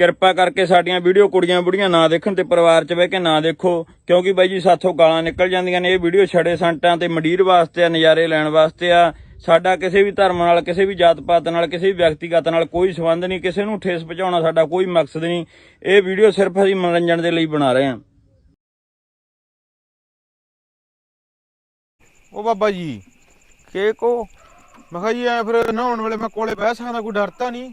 ਕਿਰਪਾ ਕਰਕੇ ਸਾਡੀਆਂ ਵੀਡੀਓ ਕੁੜੀਆਂ ਬੁੜੀਆਂ ਨਾ ਦੇਖਣ ਤੇ ਪਰਿਵਾਰ 'ਚ ਬਹਿ ਕੇ ਨਾ ਦੇਖੋ। ਕਿਉਂਕਿ ਬਾਈ ਜੀ ਸਾਥੋਂ ਗਾਲਾਂ ਨਿਕਲ ਜਾਂਦੀਆਂ ਨੇ। ਇਹ ਵੀਡੀਓ ਛੜੇ ਸੰਟਾਂ ਤੇ ਮੰਡੀਰ ਵਾਸਤੇ ਆ, ਨਜ਼ਾਰੇ ਲੈਣ ਵਾਸਤੇ ਆ। ਸਾਡਾ ਕਿਸੇ ਵੀ ਧਰਮ ਨਾਲ, ਕਿਸੇ ਵੀ ਜਾਤ ਪਾਤ ਨਾਲ, ਕਿਸੇ ਵੀ ਵਿਅਕਤੀਗਤ ਨਾਲ ਕੋਈ ਸੰਬੰਧ ਨਹੀਂ। ਕਿਸੇ ਨੂੰ ਠੇਸ ਪਹੁੰਚਾਉਣਾ ਸਾਡਾ ਕੋਈ ਮਕਸਦ ਨਹੀਂ। ਇਹ ਵੀਡੀਓ ਸਿਰਫ ਅਸੀਂ ਮਨੋਰੰਜਨ ਦੇ ਲਈ ਬਣਾ ਰਹੇ ਹਾਂ। ਉਹ ਬਾਬਾ ਜੀ, ਕੇ ਕੋ ਮੈਂ ਕਿਹਾ ਜੀ, ਐ ਫਿਰ ਨਹਾਉਣ ਵੇਲੇ ਮੈਂ ਕੋਲੇ ਬਹਿ ਸਕਦਾ, ਕੋਈ ਡਰ ਤਾਂ ਨਹੀਂ?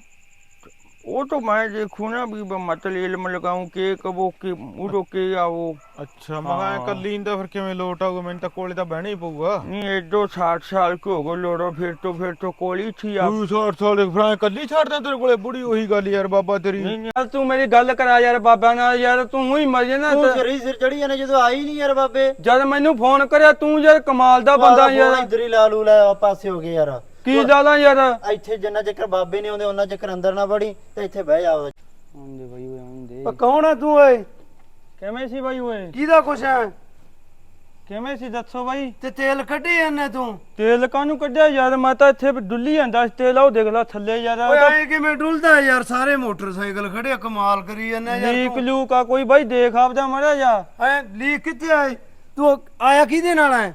ਉਹ तो ਮੈਂ ਦੇਖੂ ਨਾ ਵੀ ਮਤਲ ਇਲਮ ਲਗਾਉਂ ਕਿ ਕਬੋ ਕੇ ਉਡੋ ਕਿ ਆਵੋ। ਅੱਛਾ ਮੈਂ ਕੱਲੀ ਦਾ ਫਿਰ ਕਿਵੇਂ ਲੋਟ ਆਊਗਾ? ਮੈਨੂੰ ਤਾਂ ਕੋਲੇ ਤਾਂ ਬਹਿਣਾ ਹੀ ਪਊਗਾ। ਨਹੀਂ ਐਡੋ 60 ਸਾਲ ਕੋ ਹੋ ਲੋੜੋ ਫਿਰ ਤੋਂ ਫਿਰ ਤੋਂ ਕੋਲੀ ਥੀ ਆ। ਤੂੰ 60 ਸਾਲ ਦੇ ਫਰਾਂ ਕੱਲੀ ਛੱਡਦਾ ਤੇਰੇ ਕੋਲੇ ਬੁੜੀ ਉਹੀ ਗੱਲ ਯਾਰ ਬਾਬਾ ਤੇਰੀ। ਨਹੀਂ ਤੂੰ ਮੇਰੀ ਗੱਲ ਕਰਾ ਯਾਰ ਬਾਬਾ ਨਾਲ ਯਾਰ ਤੂੰ ਹੀ ਮਰ ਜਾਣਾ ਤੂੰ ਸਰੀ ਸਿਰ ਚੜੀ ਜਾਣਾ ਜਦੋਂ ਆਈ ਨਹੀਂ ਯਾਰ ਬਾਬੇ। ਜਦ ਮੈਨੂੰ ਫੋਨ ਕਰਿਆ ਤੂੰ ਯਾਰ ਕਮਾਲ ਦਾ ਬੰਦਾ ਯਾਰ। ਇਧਰ ਹੀ ਲਾ ਲੂ ਲੈ ਪਾਸੇ ਹੋ ਗਏ ਯਾਰ। ਕੀ ਡਾਲਾਂ ਯਾਰ? ਇੱਥੇ ਜਿੰਨਾ ਚੱਕਰ ਬਾਬੇ ਨਹੀਂ ਆਉਂਦੇ ਉਹਨਾਂ ਚੱਕਰ ਅੰਦਰ ਨਾ ਵੜੀ ਤੇ ਇੱਥੇ ਬਹਿ ਜਾ ਆਉਂਦੇ ਬਾਈ ਓਏ ਆਉਂਦੇ। ਉਹ ਕੌਣ ਆ ਤੂੰ ਓਏ? ਕਿਵੇਂ ਸੀ ਬਾਈ ਓਏ? ਕਿਹਦਾ ਕੁਛ ਹੈ ਕਿਵੇਂ ਸੀ ਦੱਸੋ ਬਾਈ? ਤੇ ਤੇਲ ਕੱਢੀ ਜਾਂਦੇ ਤੂੰ? ਤੇਲ ਕਾਹਨੂੰ ਕੱਢਿਆ ਯਾਰ? ਮੈਂ ਤਾਂ ਇੱਥੇ ਡੁੱਲੀ ਜਾਂਦਾ ਸੀ ਤੇਲ ਉਹ ਦੇਖ ਲੈ ਥੱਲੇ ਯਾਰ। ਓਏ ਐ ਕਿਵੇਂ ਡੁੱਲਦਾ ਯਾਰ? ਸਾਰੇ ਮੋਟਰਸਾਈਕਲ ਖੜੇ ਆ, ਕਮਾਲ ਕਰੀ ਜਾਂਦੇ ਯਾਰ ਲੀਕ ਤੂੰ। ਲੂਕ ਆ ਕੋਈ ਬਾਈ ਦੇਖ ਆਪਦਾ ਮੜਾ ਜਾ। ਐ ਲੀਕ ਕਿੱਥੇ ਆਈ? ਤੂੰ ਆਇਆ ਕਿਹਦੇ ਨਾਲ ਐ?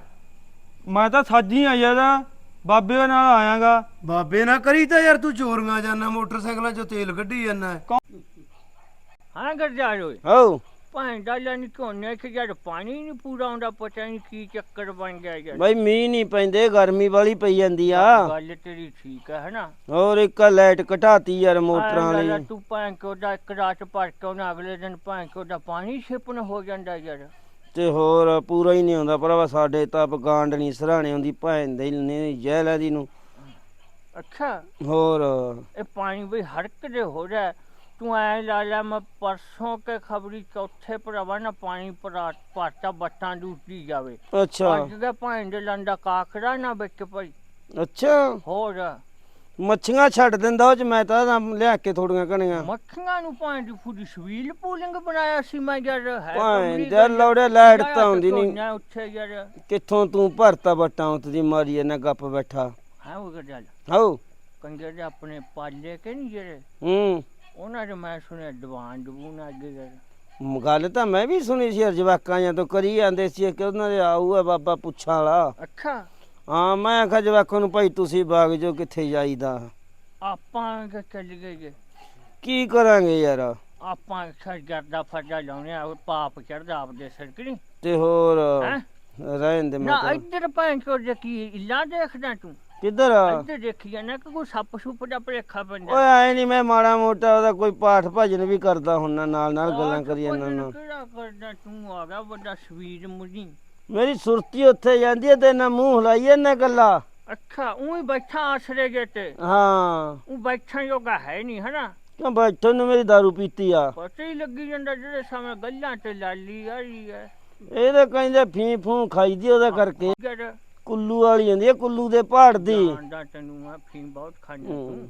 ਮੈਂ ਤਾਂ ਸਾਜੀ ਆ ਯਾਰ। ਬਾਬੇ ਨਾਲ ਆਇਆਗਾ। ਬਾਬੇ ਨਾ ਕਰੀ ਤਾਂ ਯਾਰ ਤੂੰ ਚੋਰੀਆਂ ਜਾਂਦਾ ਮੋਟਰਸਾਈਕਲਾਂ 'ਚੋਂ ਤੇਲ ਕੱਢੀ ਜਾਂਦਾ ਹਾਂ ਗਰਜਾਰ ਓਏ। ਹੋ ਭਾਂ ਡਾਲਾ ਨਹੀਂ ਕੋਨੇ ਕਿ ਜਦ ਪਾਣੀ ਨਹੀਂ ਪੂਰਾ ਆਉਂਦਾ ਪਤਾ ਨਹੀਂ ਕੀ ਚੱਕਰ ਬਣ ਗਿਆ ਯਾਰ। ਬਈ ਮੀਂਹ ਨਹੀਂ ਪੈਂਦੇ ਗਰਮੀ ਵਾਲੀ ਪਈ ਜਾਂਦੀ ਆ। ਗੱਲ ਤੇਰੀ ਠੀਕ ਹੈ ਹਨਾ? ਹੋਰ ਇੱਕ ਲਾਈਟ ਘਟਾਤੀ ਯਾਰ ਮੋਟਰਾਂ ਵਾਲੀ। ਤੂੰ ਭਾਂ ਕੋ ਦਾ ਇੱਕ ਰਾਤ ਭਰ ਕੇ ਉਹਨਾਂ ਅਗਲੇ ਦਿਨ ਭਾਂ ਕੋ ਦਾ ਪਾਣੀ ਛਿਪਣ ਹੋ ਜਾਂਦਾ ਯਾਰ। ਤੇ ਹੋਰ ਪੂਰਾ ਹੀ ਨਹੀਂ ਹੁੰਦਾ ਭਰਾਵਾ ਸਾਡੇ ਤਾਂ ਗਾਂਡ ਨਹੀਂ ਸਰਾਣੇ ਹੁੰਦੀ ਭੈਣ ਦੇ ਨੇ ਜਹਿਲਾ ਦੀ ਨੂੰ। ਅੱਛਾ। ਹੋਰ। ਇਹ ਪਾਣੀ ਵੀ ਹੜਕ ਦੇ ਹੋ ਰਿਹਾ ਤੂੰ ਐ ਲਾ ਲੈ ਮੈਂ ਪਰਸੋਂ ਕੇ ਖਬਰੀ ਚੌਥੇ ਭਰਾਵਾ ਨਾ ਪਾਣੀ ਭਰਾ ਪਾਟਾ ਬੱਟਾਂ ਡੂਟੀ ਜਾਵੇ। ਅੱਛਾ। ਅੱਜ ਦੇ ਭਾਂ ਦੇ ਲੰਡਾ ਕਾਕੜਾ ਨਾ ਵਿੱਚ ਪਈ। ਅੱਛਾ। ਹੋਰ। ਮੱਛੀਆਂ ਛੱਡ ਦਿੰਦਾ ਉਹ ਚ ਮੈਂ ਤਾਂ ਨਾ ਲਿਆ ਕੇ ਥੋੜੀਆਂ ਕਣੀਆਂ ਮੱਖੀਆਂ ਨੂੰ ਭਾਂ ਦੀ ਸਵੀਲ ਪੂਲਿੰਗ ਬਣਾਇਆ ਸੀ ਮੈਂ ਯਾਰ ਹੈ ਭਾਂ ਕਮਲੀ ਦੇ ਗੱਲ। ਲੋੜੇ ਲਾਈਟ ਤਾਂ ਆਉਂਦੀ ਨਹੀਂ। ਧੋਈਆਂ ਉੱਥੇ ਯਾਰ? ਕਿੱਥੋਂ ਤੂੰ ਭਰਤਾ ਬੱਟਾਂ ਉੱਤੇ ਦੀ ਮਾਰੀ ਇਹਨਾਂ ਗੱਪ ਬੈਠਾ। ਹੈ ਉਹ ਗੱਲ ਹੋ ਕੰਗੇ ਦੇ ਆਪਣੇ ਪਾਲੇ ਕੇ ਨਹੀਂ ਜਿਹੜੇ? ਹੂੰ। ਉਹਨਾਂ ਦੇ ਮੈਂ ਸੁਣਿਆ ਦੀਵਾਨ ਦਬੂਨ ਅੱਗੇ ਯਾਰ। ਮ- ਗੱਲ ਤਾਂ ਮੈਂ ਵੀ ਸੁਣੀ ਸੀ ਯਾਰ ਜਵਾਕਾਂ ਜਾਂ ਤੋਂ ਕਰੀ ਜਾਂਦੇ ਸੀ ਕਿ ਉਹਨਾਂ ਦੇ ਆਊਗਾ ਬਾਬਾ ਪੁੱਛਾਂ ਵਾਲਾ। ਅੱਛਾ। ਹਾਂ ਮੈਂ ਆਖਿਆ ਜਵਾਕਾਂ ਨੂੰ ਭਾਈ ਤੁਸੀਂ ਬਾਗ ਜੋ ਕਿੱਥੇ ਜਾਈਦਾ? ਆਪਾਂ ਕਿ ਚੱਲ ਗਏ? ਜੇ ਕੀ ਕਰਾਂਗੇ ਯਾਰ? ਆਪਾਂ ਸਰਗਰਦਾ ਫਰਦਾ ਲਾਉਣੇ ਆ ਉਹ ਪਾਪ ਚੜਦਾ ਆਪਦੇ ਸਿਰ ਕਿ ਨਹੀਂ? ਤੇ ਹੋਰ ਹੈਂ? ਰਹਿਣ ਦੇ ਮੈਂ ਨਾ ਤਾਂ ਇੱਧਰ ਭਾਂ ਚੋ ਜੇ ਕੀ ਇੱਲਾ ਦੇਖਦਾ ਤੂੰ? ਕਿੱਧਰ? ਇੱਧਰ ਦੇਖੀ ਜਾਂਦਾ ਕਿ ਕੋਈ ਸੱਪ ਸੁੱਪ ਦਾ ਭਲੇਖਾ ਪੈਂਦਾ ਓਏ ਆਏ ਨਹੀਂ ਮੈਂ ਮਾੜਾ ਮੋਟਾ ਉਹਦਾ ਕੋਈ ਪਾਠ ਭਜਨ ਵੀ ਕਰਦਾ ਹੁੰਨਾ ਨਾਲ ਨਾਲ ਗੱਲਾਂ ਕਰੀ ਜਾਂਦਾ ਨਾ ਕਿਹੜਾ ਕਰਦਾ ਤੂੰ? ਆ ਗਿਆ ਵੱਡਾ ਸਵੀਰ ਮੁਜੀ ਮੇਰੀ ਸੁਰਤੀ ਉੱਥੇ ਜਾਂਦੀ ਹੈ ਤੇ ਨਾ ਮੂੰਹ ਹਲਾਈਏ ਨਾ ਗੱਲਾਂ। ਅੱਛਾ ਉਹ ਬੈਠਾ ਆਸਰੇ ਜੇ ਤੇ। ਹਾਂ। ਉਹ ਬੈਠਣ ਯੋਗਾ ਹੈ ਨਹੀਂ ਹਨਾ? ਕਿਉਂ ਬੈਠਣ ਨੂੰ ਮੇਰੀ दारू ਪੀਤੀ ਆ? ਪਤਾ ਹੀ ਲੱਗੀ ਜਾਂਦਾ ਜਿਹੜੇ ਸਾਹਮਣੇ ਗੱਲਾਂ ਤੇ ਲਾਲੀ ਆ ਰਹੀ ਹੈ। ਇਹ ਤਾਂ ਕਹਿੰਦੇ ਫੀ ਫੂ ਖਾਈਦੀ ਉਹਦਾ ਕਰਕੇ। ਕੁੱਲੂ ਵਾਲੀ ਹੁੰਦੀ ਹੈ ਕੁੱਲੂ ਦੇ ਪਹਾੜ ਦੀ। ਜਾਣਦਾ ਤੈਨੂੰ ਆ ਫੀਮ ਬਹੁਤ ਖਾਂਦਾ ਤੂੰ।